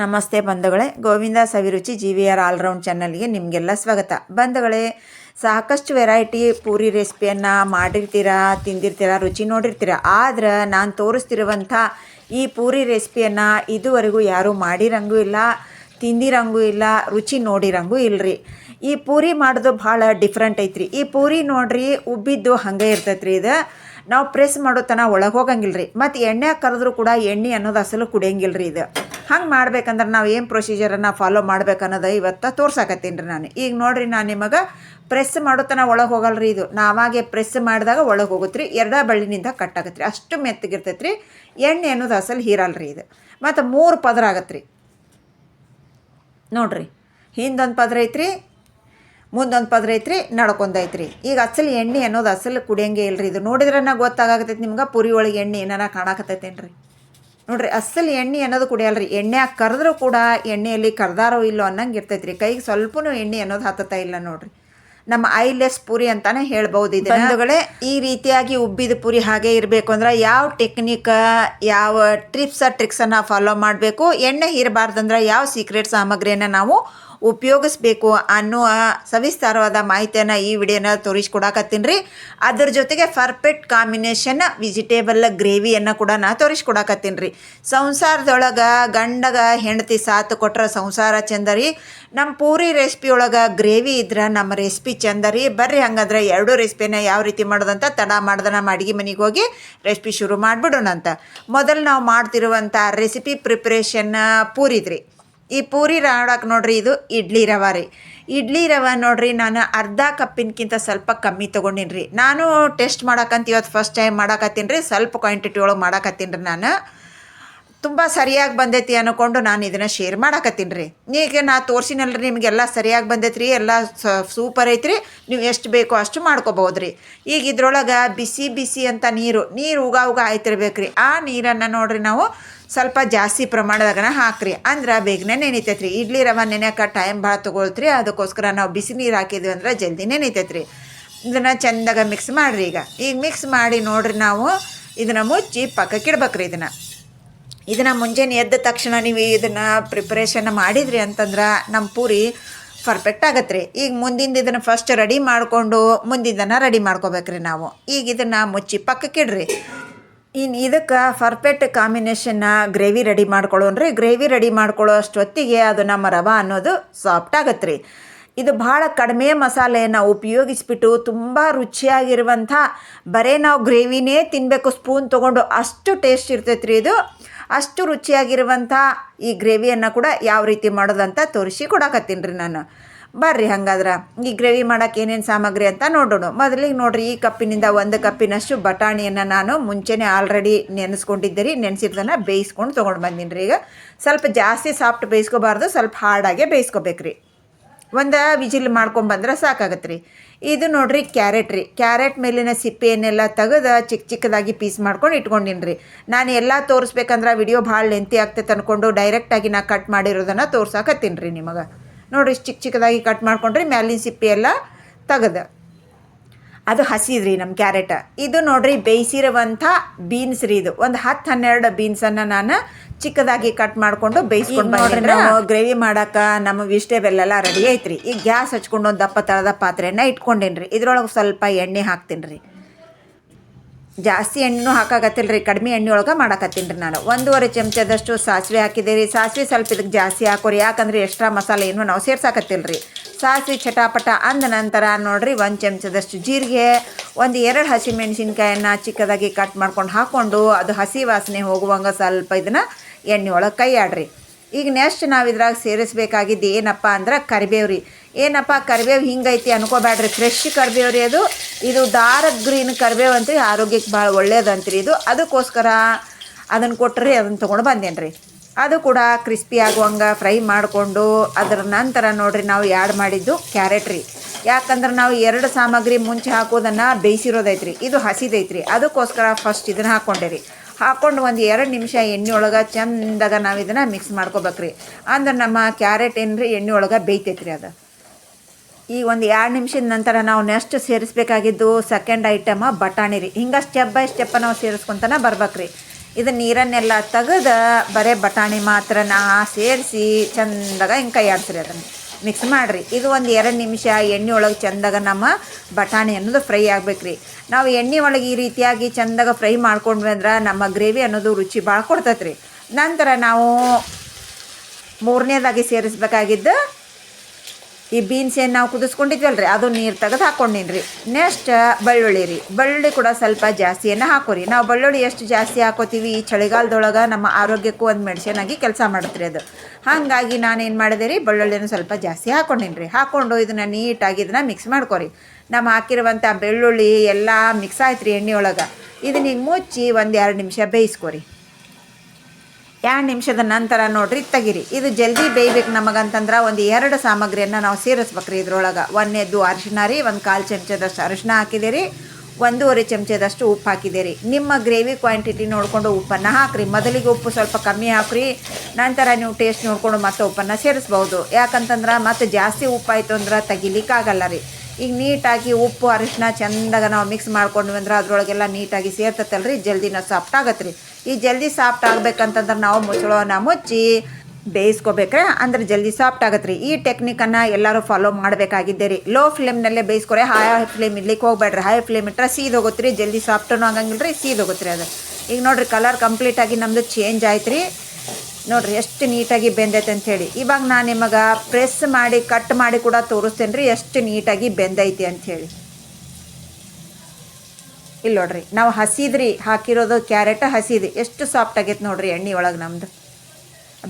ನಮಸ್ತೆ ಬಂಧುಗಳೇ, Govinda Saviruchi G V R all round ಚಾನಲ್ಗೆ ನಿಮಗೆಲ್ಲ ಸ್ವಾಗತ. ಬಂಧುಗಳೇ, ಸಾಕಷ್ಟು ವೆರೈಟಿ ಪೂರಿ ರೆಸಿಪಿಯನ್ನು ಮಾಡಿರ್ತೀರಾ, ತಿಂದಿರ್ತೀರ, ರುಚಿ ನೋಡಿರ್ತೀರ, ಆದ್ರೆ ನಾನು ತೋರಿಸ್ತಿರುವಂಥ ಈ ಪೂರಿ ರೆಸಿಪಿಯನ್ನು ಇದುವರೆಗೂ ಯಾರೂ ಮಾಡಿರಂಗೂ ಇಲ್ಲ, ತಿಂದಿರಂಗೂ ಇಲ್ಲ, ರುಚಿ ನೋಡಿರಂಗೂ ಇಲ್ಲರಿ ಈ ಪೂರಿ ಮಾಡೋದು ಭಾಳ ಡಿಫ್ರೆಂಟ್ ಐತ್ರಿ. ಈ ಪೂರಿ ನೋಡ್ರಿ, ಉಬ್ಬಿದ್ದು ಹಂಗೆ ಇರ್ತೈತ್ರಿ ಇದು. ನಾವು ಪ್ರೆಸ್ ಮಾಡೋ ತನ ಒಳಗೆ ಹೋಗಂಗಿಲ್ಲ ರೀ ಮತ್ತು ಎಣ್ಣೆ ಕರೆದ್ರೂ ಕೂಡ ಎಣ್ಣೆ ಅನ್ನೋದು ಅಸಲು ಕುಡಿಯಂಗಿಲ್ಲ ರೀ ಇದು. ಹಂಗೆ ಮಾಡ್ಬೇಕಂದ್ರೆ ನಾವು ಏನು ಪ್ರೊಸೀಜರನ್ನು ಫಾಲೋ ಮಾಡ್ಬೇಕನ್ನೋದು ಇವತ್ತು ತೋರ್ಸಾಕತ್ತೀನಿ ರೀ ನಾನು. ಈಗ ನೋಡಿರಿ ನಾನು ನಿಮಗೆ ಪ್ರೆಸ್ ಮಾಡೋ ತನ ಒಳಗೆ ಹೋಗಲ್ಲ ರೀ ಇದು. ನಾವಾಗೆ ಪ್ರೆಸ್ ಮಾಡಿದಾಗ ಒಳಗೆ ಹೋಗುತ್ತೆ ರೀ ಎರಡ ಬಳ್ಳಿನಿಂದ ಕಟ್ಟಾಗತ್ತೆ ರೀ ಅಷ್ಟು ಮೆತ್ತಗಿರ್ತೈತೆ ರೀ ಎಣ್ಣೆ ಅನ್ನೋದು ಅಸಲು ಹೀರಲ್ಲ ರೀ ಇದು. ಮತ್ತು ಮೂರು ಪದರ ಆಗತ್ತೆ ರೀ ನೋಡ್ರಿ, ಹಿಂದೊಂದು ಪದರ ಐತ್ರಿ ಮುಂದೊಂದು ಪದ್ರ ಐತ್ರಿ ನಡ್ಕೊಂಡೈತ್ರಿ ಈಗ ಅಸಲು ಎಣ್ಣೆ ಅನ್ನೋದು ಅಸಲು ಕುಡಿಯಂಗೆ ಇಲ್ರಿ. ಇದು ನೋಡಿದ್ರೆ ಗೊತ್ತಾಗತೈತಿ ನಿಮ್ಗೆ ಪುರಿ ಒಳಗೆ ಎಣ್ಣೆ ಏನಾರ ಕಾಣಕತ್ತೈತೇನ್ರಿ. ನೋಡ್ರಿ ಅಸಲು ಎಣ್ಣೆ ಅನ್ನೋದು ಕುಡಿಯಲ್ರಿ. ಎಣ್ಣೆ ಕರೆದ್ರೂ ಕೂಡ ಎಣ್ಣೆಯಲ್ಲಿ ಕರ್ದಾರೋ ಇಲ್ಲೋ ಅನ್ನಂಗೆ ಇರ್ತೈತ್ರಿ. ಕೈಗೆ ಸ್ವಲ್ಪನೂ ಎಣ್ಣೆ ಅನ್ನೋದು ಹತ್ತತಾ ಇಲ್ಲ ನೋಡ್ರಿ. ನಮ್ಮ ಐಲೆಸ್ ಪುರಿ ಅಂತಾನೆ ಹೇಳ್ಬೋದು ಇದು ಬಂಧುಗಳೇ ಈ ರೀತಿಯಾಗಿ ಉಬ್ಬಿದ ಪುರಿ ಹಾಗೆ ಇರಬೇಕು ಅಂದ್ರೆ ಯಾವ ಟೆಕ್ನಿಕ್ ಯಾವ ಟ್ರಿಪ್ಸ್ ಟ್ರಿಕ್ಸನ್ನು ಫಾಲೋ ಮಾಡಬೇಕು ಎಣ್ಣೆ ಇರಬಾರ್ದಂದ್ರೆ ಯಾವ ಸೀಕ್ರೆಟ್ ಸಾಮಗ್ರಿಯನ್ನು ನಾವು ಉಪಯೋಗಿಸ್ಬೇಕು ಅನ್ನುವ ಸವಿಸ್ತಾರವಾದ ಮಾಹಿತಿಯನ್ನು ಈ ವಿಡಿಯೋನ ತೋರಿಸ್ಕೊಡಕತ್ತೀನಿ ರೀ. ಅದ್ರ ಜೊತೆಗೆ ಪರ್ಫೆಕ್ಟ್ ಕಾಂಬಿನೇಷನ್ ವೆಜಿಟೇಬಲ್ ಗ್ರೇವಿಯನ್ನು ಕೂಡ ನಾ ತೋರಿಸ್ಕೊಡಕತ್ತೀನಿ ರೀ. ಸಂಸಾರದೊಳಗೆ ಗಂಡಗ ಹೆಂಡತಿ ಸಾತ್ ಕೊಟ್ರೆ ಸಂಸಾರ ಚಂದ ರೀ. ನಮ್ಮ ಪೂರಿ ರೆಸಿಪಿ ಒಳಗೆ ಗ್ರೇವಿ ಇದ್ರೆ ನಮ್ಮ ರೆಸಿಪಿ ಚಂದ ರೀ. ಬರ್ರಿ ಹಂಗಂದ್ರೆ ಎರಡು ರೆಸಿಪಿನ ಯಾವ ರೀತಿ ಮಾಡೋದಂತ ತಡ ಮಾಡ್ದೆ ನಮ್ಮ ಅಡುಗೆ ಮನೆಗೆ ಹೋಗಿ ರೆಸಿಪಿ ಶುರು ಮಾಡಿಬಿಡೋಣಂತ. ಮೊದಲು ನಾವು ಮಾಡ್ತಿರುವಂಥ ರೆಸಿಪಿ ಪ್ರಿಪ್ರೇಷನ್ ಪೂರಿದ್ರಿ. ಈ ಪೂರಿ ರಾಡಕ್ಕೆ ನೋಡ್ರಿ ಇದು ಇಡ್ಲಿ ರವೆ ರೀ. ಇಡ್ಲಿ ರವೆ ನೋಡ್ರಿ ನಾನು ಅರ್ಧ ಕಪ್ಪಿನಕ್ಕಿಂತ ಸ್ವಲ್ಪ ಕಮ್ಮಿ ತೊಗೊಂಡಿನಿ ನಾನು ಟೆಸ್ಟ್ ಮಾಡಕ್ಕಂತ ಇವತ್ತು ಫಸ್ಟ್ ಟೈಮ್ ಮಾಡಕತ್ತೀನಿ ರೀ. ಸ್ವಲ್ಪ ಕ್ವಾಂಟಿಟಿ ಒಳಗೆ ಮಾಡಕತ್ತೀನಿ ರೀ ನಾನು. ತುಂಬ ಸರಿಯಾಗಿ ಬಂದೈತಿ ಅನ್ಕೊಂಡು ನಾನು ಇದನ್ನು ಶೇರ್ ಮಾಡಾಕತ್ತೀನಿ ರೀ. ಈಗ ನಾ ತೋರಿಸಿನಲ್ರಿ ನಿಮಗೆಲ್ಲ ಸರಿಯಾಗಿ ಬಂದೈತಿ ರೀ ಎಲ್ಲ ಸೂಪರ್ ಐತ್ರಿ, ನೀವು ಎಷ್ಟು ಬೇಕೋ ಅಷ್ಟು ಮಾಡ್ಕೋಬೋದು ರೀ. ಈಗ ಇದ್ರೊಳಗೆ ಬಿಸಿ ಬಿಸಿ ಅಂತ ನೀರು ನೀರು ಉಗ ಉಗ ಆಯ್ತಿರ್ಬೇಕು ರೀ ಆ ನೀರನ್ನು ನೋಡ್ರಿ ನಾವು ಸ್ವಲ್ಪ ಜಾಸ್ತಿ ಪ್ರಮಾಣದಾಗನ ಹಾಕ್ರಿ. ಅಂದ್ರೆ ಬೇಗನೆ ನೆನಿತೈತೆ ರೀ ಇಡ್ಲಿ ರವೆ ನೆನೆಯೋಕೆ ಟೈಮ್ ಭಾಳ ತೊಗೊಳ್ತ್ರಿ. ಅದಕ್ಕೋಸ್ಕರ ನಾವು ಬಿಸಿ ನೀರು ಹಾಕಿದ್ವಿ ಅಂದ್ರೆ ಜಲ್ದಿ ನೆನಿತೈತೆ ರೀ ಇದನ್ನು ಚೆಂದಾಗ ಮಿಕ್ಸ್ ಮಾಡಿರಿ ಈಗ. ಈಗ ಮಿಕ್ಸ್ ಮಾಡಿ ನೋಡ್ರಿ ನಾವು ಇದನ್ನು ಮುಚ್ಚಿ ಪಕ್ಕಕ್ಕೆ ಇಡ್ಬೇಕ್ರಿ ಇದನ್ನು. ಇದನ್ನು ಮುಂಜಾನೆ ಎದ್ದ ತಕ್ಷಣ ನೀವು ಇದನ್ನು ಪ್ರಿಪ್ರೇಷನ್ ಮಾಡಿದ್ರಿ ಅಂತಂದ್ರೆ ನಮ್ಮ ಪೂರಿ ಪರ್ಫೆಕ್ಟ್ ಆಗತ್ತೆ ರೀ ಈಗ ಮುಂದಿಂದ ಇದನ್ನು ಫಸ್ಟ್ ರೆಡಿ ಮಾಡಿಕೊಂಡು ಮುಂದಿಂದನ ರೆಡಿ ಮಾಡ್ಕೋಬೇಕ್ರಿ ನಾವು. ಈಗ ಇದನ್ನು ಮುಚ್ಚಿ ಪಕ್ಕಕ್ಕಿಡ್ರಿ ಇನ್ನು ಇದಕ್ಕೆ ಪರ್ಫೆಕ್ಟ್ ಕಾಂಬಿನೇಷನ್ನ ಗ್ರೇವಿ ರೆಡಿ ಮಾಡ್ಕೊಳ್ಳೋಣ್ರಿ ಗ್ರೇವಿ ರೆಡಿ ಮಾಡ್ಕೊಳ್ಳೋ ಅಷ್ಟೊತ್ತಿಗೆ ಅದು ನಮ್ಮ ರವಾ ಅನ್ನೋದು ಸಾಫ್ಟ್ ಆಗತ್ತೆ ರೀ ಇದು ಭಾಳ ಕಡಿಮೆ ಮಸಾಲೆಯನ್ನು ಉಪಯೋಗಿಸ್ಬಿಟ್ಟು ತುಂಬ ರುಚಿಯಾಗಿರುವಂಥ ಬರೀ ನಾವು ಗ್ರೇವಿನೇ ತಿನ್ನಬೇಕು ಸ್ಪೂನ್ ತೊಗೊಂಡು ಅಷ್ಟು ಟೇಸ್ಟ್ ಇರ್ತೈತೆ ರೀ ಇದು. ಅಷ್ಟು ರುಚಿಯಾಗಿರುವಂಥ ಈ ಗ್ರೇವಿಯನ್ನು ಕೂಡ ಯಾವ ರೀತಿ ಮಾಡೋದಂತ ತೋರಿಸಿ ಕೊಡಕತ್ತೀನಿ ರೀ ನಾನು. ಬರ್ರಿ ಹಂಗಾದ್ರೆ. ಈ ಗ್ರೇವಿ ಮಾಡೋಕೆ ಏನೇನು ಸಾಮಗ್ರಿ ಅಂತ ನೋಡೋಣ. ಮೊದಲಿಗೆ ನೋಡ್ರಿ, ಈ ಕಪ್ಪಿನಿಂದ ಒಂದು ಕಪ್ಪಿನಷ್ಟು ಬಟಾಣಿಯನ್ನು ನಾನು ಮುಂಚೆನೇ ಆಲ್ರೆಡಿ ನೆನೆಸ್ಕೊಂಡಿದ್ದೆ ರೀ. ನೆನೆಸಿದ್ದನ್ನು ಬೇಯಿಸ್ಕೊಂಡು ತೊಗೊಂಡು ಬಂದೀನಿ ರೀ ಈಗ. ಸ್ವಲ್ಪ ಜಾಸ್ತಿ ಸಾಫ್ಟ್ ಬೇಯಿಸ್ಕೋಬಾರ್ದು, ಸ್ವಲ್ಪ ಹಾರ್ಡಾಗೆ ಬೇಯಿಸ್ಕೋಬೇಕು ರೀ ಒಂದು ವಿಜಿಲ್ ಮಾಡ್ಕೊಂಬಂದ್ರೆ ಸಾಕಾಗತ್ತೆ ರೀ ಇದು ನೋಡ್ರಿ ಕ್ಯಾರೆಟ್ ರೀ. ಕ್ಯಾರೆಟ್ ಮೇಲಿನ ಸಿಪ್ಪೆಯನ್ನೆಲ್ಲ ತೆಗೆದು ಚಿಕ್ಕ ಚಿಕ್ಕದಾಗಿ ಪೀಸ್ ಮಾಡ್ಕೊಂಡು ಇಟ್ಕೊಂಡಿನಿ ರೀ ನಾನು ಎಲ್ಲ ತೋರಿಸ್ಬೇಕಂದ್ರೆ ವಿಡಿಯೋ ಭಾಳ ಲೆಂತಿ ಆಗ್ತೈತೆ ಅಂದ್ಕೊಂಡು ಡೈರೆಕ್ಟಾಗಿ ನಾ ಕಟ್ ಮಾಡಿರೋದನ್ನು ತೋರ್ಸಾಕತ್ತೀನಿ ರೀ ನಿಮಗೆ. ನೋಡಿರಿ ಚಿಕ್ಕ ಚಿಕ್ಕದಾಗಿ ಕಟ್ ಮಾಡ್ಕೊಂಡ್ರಿ ಮ್ಯಾಲಿನ ಸಿಪ್ಪೆ ಎಲ್ಲ ತೆಗೆದು. ಅದು ಹಸಿದ್ರಿ ನಮ್ಮ ಕ್ಯಾರೆಟ್. ಇದು ನೋಡ್ರಿ ಬೇಯಿಸಿರುವಂಥ ಬೀನ್ಸ್ ರೀ ಇದು. ಒಂದು ಹತ್ತು ಹನ್ನೆರಡು ಬೀನ್ಸನ್ನು ನಾನು ಚಿಕ್ಕದಾಗಿ ಕಟ್ ಮಾಡ್ಕೊಂಡು ಬೇಯಿಸ್ಕೊಂಡು ನೋಡ್ರಿ ನಾವು ಗ್ರೇವಿ ಮಾಡಕ್ಕೆ ನಮ್ಮ ವೆಜಿಟೇಬಲ್ ಎಲ್ಲ ರೆಡಿ ಐತ್ರಿ. ಈಗ ಗ್ಯಾಸ್ ಹಚ್ಕೊಂಡು ಒಂದು ದಪ್ಪ ತರದ ಪಾತ್ರೆನ ಇಟ್ಕೊಂಡೇನ್ರಿ. ಇದ್ರೊಳಗೆ ಸ್ವಲ್ಪ ಎಣ್ಣೆ ಹಾಕ್ತೀನಿ ರೀ ಜಾಸ್ತಿ ಎಣ್ಣೆನೂ ಹಾಕಾಕತ್ತಿಲ್ಲ ರೀ ಕಡಿಮೆ ಎಣ್ಣೆ ಒಳಗೆ ಮಾಡಕತ್ತೀನಿ ರೀ ನಾನು. ಒಂದೂವರೆ ಚಮಚದಷ್ಟು ಸಾಸಿವೆ ಹಾಕಿದೆ ರೀ ಸಾಸಿವೆ ಸ್ವಲ್ಪ ಇದಕ್ಕೆ ಜಾಸ್ತಿ ಹಾಕೋರಿ. ಯಾಕಂದ್ರೆ ಎಕ್ಸ್ಟ್ರಾ ಮಸಾಲೆ ಏನು ನಾವು ಸೇರ್ಸಾಕತ್ತಿಲ್ಲ ರೀ ಸಾಸಿವೆ ಚಟಾಪಟ ಅಂದ ನಂತರ ನೋಡಿರಿ ಒಂದು ಚಮಚದಷ್ಟು ಜೀರಿಗೆ ಒಂದು ಎರಡು ಹಸಿ ಮೆಣಸಿನ್ಕಾಯನ್ನು ಚಿಕ್ಕದಾಗಿ ಕಟ್ ಮಾಡ್ಕೊಂಡು ಹಾಕ್ಕೊಂಡು ಅದು ಹಸಿ ವಾಸನೆ ಹೋಗುವಂಗೆ ಸ್ವಲ್ಪ ಇದನ್ನು ಎಣ್ಣೆ ಒಳಗೆ ಕೈ ಆಡ್ರಿ. ಈಗ ನೆಕ್ಸ್ಟ್ ನಾವು ಇದ್ರಾಗ ಸೇರಿಸ್ಬೇಕಾಗಿದ್ದು ಏನಪ್ಪ ಅಂದ್ರೆ ಕರಿಬೇವು ರೀ ಏನಪ್ಪ ಕರಿಬೇವು ಹಿಂಗೈತಿ ಅನ್ಕೋಬೇಡ್ರಿ ಫ್ರೆಶ್ ಕರಿಬೇವು ರೀ ಅದು. ಇದು ಡಾರ್ಕ್ ಗ್ರೀನ್ ಕರಿಬೇವು ಅಂತ ಆರೋಗ್ಯಕ್ಕೆ ಭಾಳ ಒಳ್ಳೇದಂತ್ರಿ ಇದು. ಅದಕ್ಕೋಸ್ಕರ ಅದನ್ನು ಕೊಟ್ಟರೆ ಅದನ್ನು ತೊಗೊಂಡು ಬಂದೇನು ರೀ ಅದು ಕೂಡ ಕ್ರಿಸ್ಪಿ ಆಗುವಂಗೆ ಫ್ರೈ ಮಾಡಿಕೊಂಡು ಅದರ ನಂತರ ನೋಡ್ರಿ ನಾವು ಆ್ಯಡ್ ಮಾಡಿದ್ದು ಕ್ಯಾರೆಟ್ ರೀ. ಯಾಕಂದ್ರೆ ನಾವು ಎರಡು ಸಾಮಗ್ರಿ ಮುಂಚೆ ಹಾಕೋದನ್ನು ಬೇಯಿಸಿರೋದೈತ್ರಿ. ಇದು ಹಸಿದೈತ್ರಿ. ಅದಕ್ಕೋಸ್ಕರ ಫಸ್ಟ್ ಇದನ್ನು ಹಾಕ್ಕೊಂಡೆ ರೀ ಹಾಕ್ಕೊಂಡು ಒಂದು ಎರಡು ನಿಮಿಷ ಎಣ್ಣೆ ಒಳಗೆ ಚಂದಾಗ ನಾವು ಇದನ್ನು ಮಿಕ್ಸ್ ಮಾಡ್ಕೋಬೇಕ್ರಿ. ಅಂದ್ರೆ ನಮ್ಮ ಕ್ಯಾರೆಟ್ ಏನ್ರಿ, ಎಣ್ಣೆ ಒಳಗೆ ಬೇಯ್ತೈತ್ರಿ ಅದು. ಈ ಒಂದು ಎರಡು ನಿಮಿಷದ ನಂತರ ನಾವು ನೆಕ್ಸ್ಟ್ ಸೇರಿಸ್ಬೇಕಾಗಿದ್ದು ಸೆಕೆಂಡ್ ಐಟಮ ಬಟಾಣಿ ರೀ. ಹಿಂಗೆ ಸ್ಟೆಪ್ ಬೈ ಸ್ಟೆಪ್ ನಾವು ಸೇರಿಸ್ಕೊತಾನೆ ಬರ್ಬೇಕ್ರಿ. ಇದು ನೀರನ್ನೆಲ್ಲ ತೆಗೆದು ಬರೀ ಬಟಾಣಿ ಮಾತ್ರ ನಾ ಸೇರಿಸಿ ಚಂದಾಗ ಹಿಂಗೆ ಕೈ ಅದನ್ನು. ಮಿಕ್ಸ್ ಮಾಡಿರಿ. ಇದು ಒಂದು ಎರಡು ನಿಮಿಷ ಎಣ್ಣೆ ಒಳಗೆ ಚಂದಾಗ ನಮ್ಮ ಬಟಾಣಿ ಅನ್ನೋದು ಫ್ರೈ ಆಗ್ಬೇಕ್ರಿ. ನಾವು ಎಣ್ಣೆ ಒಳಗೆ ಈ ರೀತಿಯಾಗಿ ಚಂದಾಗ ಫ್ರೈ ಮಾಡ್ಕೊಂಡ್ವಿ ಅಂದ್ರೆ ನಮ್ಮ ಗ್ರೇವಿ ಅನ್ನೋದು ರುಚಿ ಭಾಳ ಕೊಡ್ತೈತ್ರಿ. ನಂತರ ನಾವು ಮೂರನೇದಾಗಿ ಸೇರಿಸ್ಬೇಕಾಗಿದ್ದು ಈ ಬೀನ್ಸ್ ಏನು ನಾವು ಕುದಿಸ್ಕೊಂಡಿದ್ವಲ್ಲ ರೀ ಅದು ನೀರು ತೆಗೆದು ಹಾಕ್ಕೊಂಡಿನಿ ರೀ ನೆಕ್ಸ್ಟ್ ಬೆಳ್ಳುಳ್ಳಿ ರೀ. ಬೆಳ್ಳುಳ್ಳಿ ಕೂಡ ಸ್ವಲ್ಪ ಜಾಸ್ತಿಯನ್ನು ಹಾಕೋರಿ. ನಾವು ಬೆಳ್ಳುಳ್ಳಿ ಎಷ್ಟು ಜಾಸ್ತಿ ಹಾಕೋತೀವಿ? ಈ ಚಳಿಗಾಲದೊಳಗೆ ನಮ್ಮ ಆರೋಗ್ಯಕ್ಕೂ ಒಂದು ಮೆಡಿಸಿನ್ ಆಗಿ ಕೆಲಸ ಮಾಡುತ್ತೆ ಅದು. ಹಾಗಾಗಿ ನಾನೇನು ಮಾಡಿದೆ ರೀ? ಬೆಳ್ಳುಳ್ಳಿನೂ ಸ್ವಲ್ಪ ಜಾಸ್ತಿ ಹಾಕ್ಕೊಂಡಿನಿ ರೀ ಹಾಕ್ಕೊಂಡು ಇದನ್ನು ನೀಟಾಗಿ ಇದನ್ನು ಮಿಕ್ಸ್ ಮಾಡ್ಕೊರಿ. ನಮ್ಮ ಹಾಕಿರುವಂಥ ಬೆಳ್ಳುಳ್ಳಿ ಎಲ್ಲ ಮಿಕ್ಸ್ ಆಯ್ತು ರೀ ಎಣ್ಣೆ ಒಳಗೆ ಇದನ್ನ ಮುಚ್ಚಿ ಒಂದು ಎರಡು ನಿಮಿಷ ಬೇಯಿಸ್ಕೊರಿ. ಎರಡು ನಿಮಿಷದ ನಂತರ ನೋಡ್ರಿ, ತೆಗಿರಿ. ಇದು ಜಲ್ದಿ ಬೇಯ್ಬೇಕು ನಮಗಂತಂದ್ರೆ ಒಂದು ಎರಡು ಸಾಮಗ್ರಿಯನ್ನು ನಾವು ಸೇರಿಸ್ಬೇಕ್ರಿ ಇದ್ರೊಳಗೆ. ಒಂದನೇದ್ದು ಅರಿಶಿನ ರೀ, ಒಂದು ಕಾಲು ಚಮಚದಷ್ಟು ಅರಿಶಿನ ಹಾಕಿದ್ದೀರಿ ಒಂದೂವರೆ ಚಮಚದಷ್ಟು ಉಪ್ಪು ಹಾಕಿದಿರಿ. ನಿಮ್ಮ ಗ್ರೇವಿ ಕ್ವಾಂಟಿಟಿ ನೋಡಿಕೊಂಡು ಉಪ್ಪನ್ನು ಹಾಕ್ರಿ. ಮೊದಲಿಗೆ ಉಪ್ಪು ಸ್ವಲ್ಪ ಕಮ್ಮಿ ಹಾಕ್ರಿ, ನಂತರ ನೀವು ಟೇಸ್ಟ್ ನೋಡಿಕೊಂಡು ಮತ್ತೆ ಉಪ್ಪನ್ನು ಸೇರಿಸ್ಬೋದು. ಯಾಕಂತಂದ್ರೆ ಮತ್ತೆ ಜಾಸ್ತಿ ಉಪ್ಪಾಯಿತು ಅಂದ್ರೆ ತೆಗಿಲಿಕ್ಕಾಗಲ್ಲ ರೀ. ಈಗ ನೀಟಾಗಿ ಉಪ್ಪು ಅರಿಶಿನ ಚೆಂದಾಗ ನಾವು ಮಿಕ್ಸ್ ಮಾಡ್ಕೊಂಡ್ವಿ ಅಂದ್ರೆ ಅದರೊಳಗೆಲ್ಲ ನೀಟಾಗಿ ಸೇರ್ತತಲ್ಲ ರೀ ಜಲ್ದಿನ ಸಾಫ್ಟ್ ಆಗತ್ತೆ ರೀ ಈ ಜಲ್ದಿ ಸಾಫ್ಟ್ ಆಗ್ಬೇಕಂತಂದ್ರೆ ನಾವು ಮುಚ್ಚಳವನ್ನ ಮುಚ್ಚಿ ಬೇಯಿಸ್ಕೋಬೇಕ್ರೆ. ಅಂದ್ರೆ ಜಲ್ದಿ ಸಾಫ್ಟ್ ಆಗತ್ತೆ ರೀ ಈ ಟೆಕ್ನಿಕನ್ನು ಎಲ್ಲರೂ ಫಾಲೋ ಮಾಡಬೇಕಾಗಿದ್ದೆ ರೀ ಲೋ ಫ್ಲೇಮ್ನಲ್ಲೇ ಬೇಯಿಸ್ಕೊರೆ ಹೈ ಫ್ಲೇಮ್ ಇಡ್ಲಿಕ್ಕೆ ಹೋಗ್ಬೇಡ್ರಿ. ಹೈ ಫ್ಲೇಮ್ ಇಟ್ಟರೆ ಸೀದೋಗುತ್ತೆ ರೀ ಜಲ್ದಿ ಸಾಫ್ಟೂ ಆಗಂಗಿಲ್ಲ ರೀ ಸೀದೋಗುತ್ತೆ ರೀ ಅದು. ಈಗ ನೋಡಿರಿ ಕಲರ್ ಕಂಪ್ಲೀಟಾಗಿ ನಮ್ಮದು ಚೇಂಜ್ ಆಯ್ತು ರೀ ನೋಡ್ರಿ, ಎಷ್ಟು ನೀಟಾಗಿ ಬೆಂದೈತೆ ಅಂಥೇಳಿ ಇವಾಗ ನಾನು ನಿಮಗೆ ಪ್ರೆಸ್ ಮಾಡಿ ಕಟ್ ಮಾಡಿ ಕೂಡ ತೋರಿಸ್ತೇನೆ ರೀ ಎಷ್ಟು ನೀಟಾಗಿ ಬೆಂದೈತಿ ಅಂಥೇಳಿ ಇಲ್ಲಿ ನೋಡ್ರಿ, ನಾವು ಹಸಿದ್ರಿ, ಹಾಕಿರೋದು ಕ್ಯಾರೆಟ್ ಹಸಿದು. ಎಷ್ಟು ಸಾಫ್ಟ್ ಆಗೈತೆ ನೋಡ್ರಿ ಎಣ್ಣೆ ಒಳಗೆ ನಮ್ದು.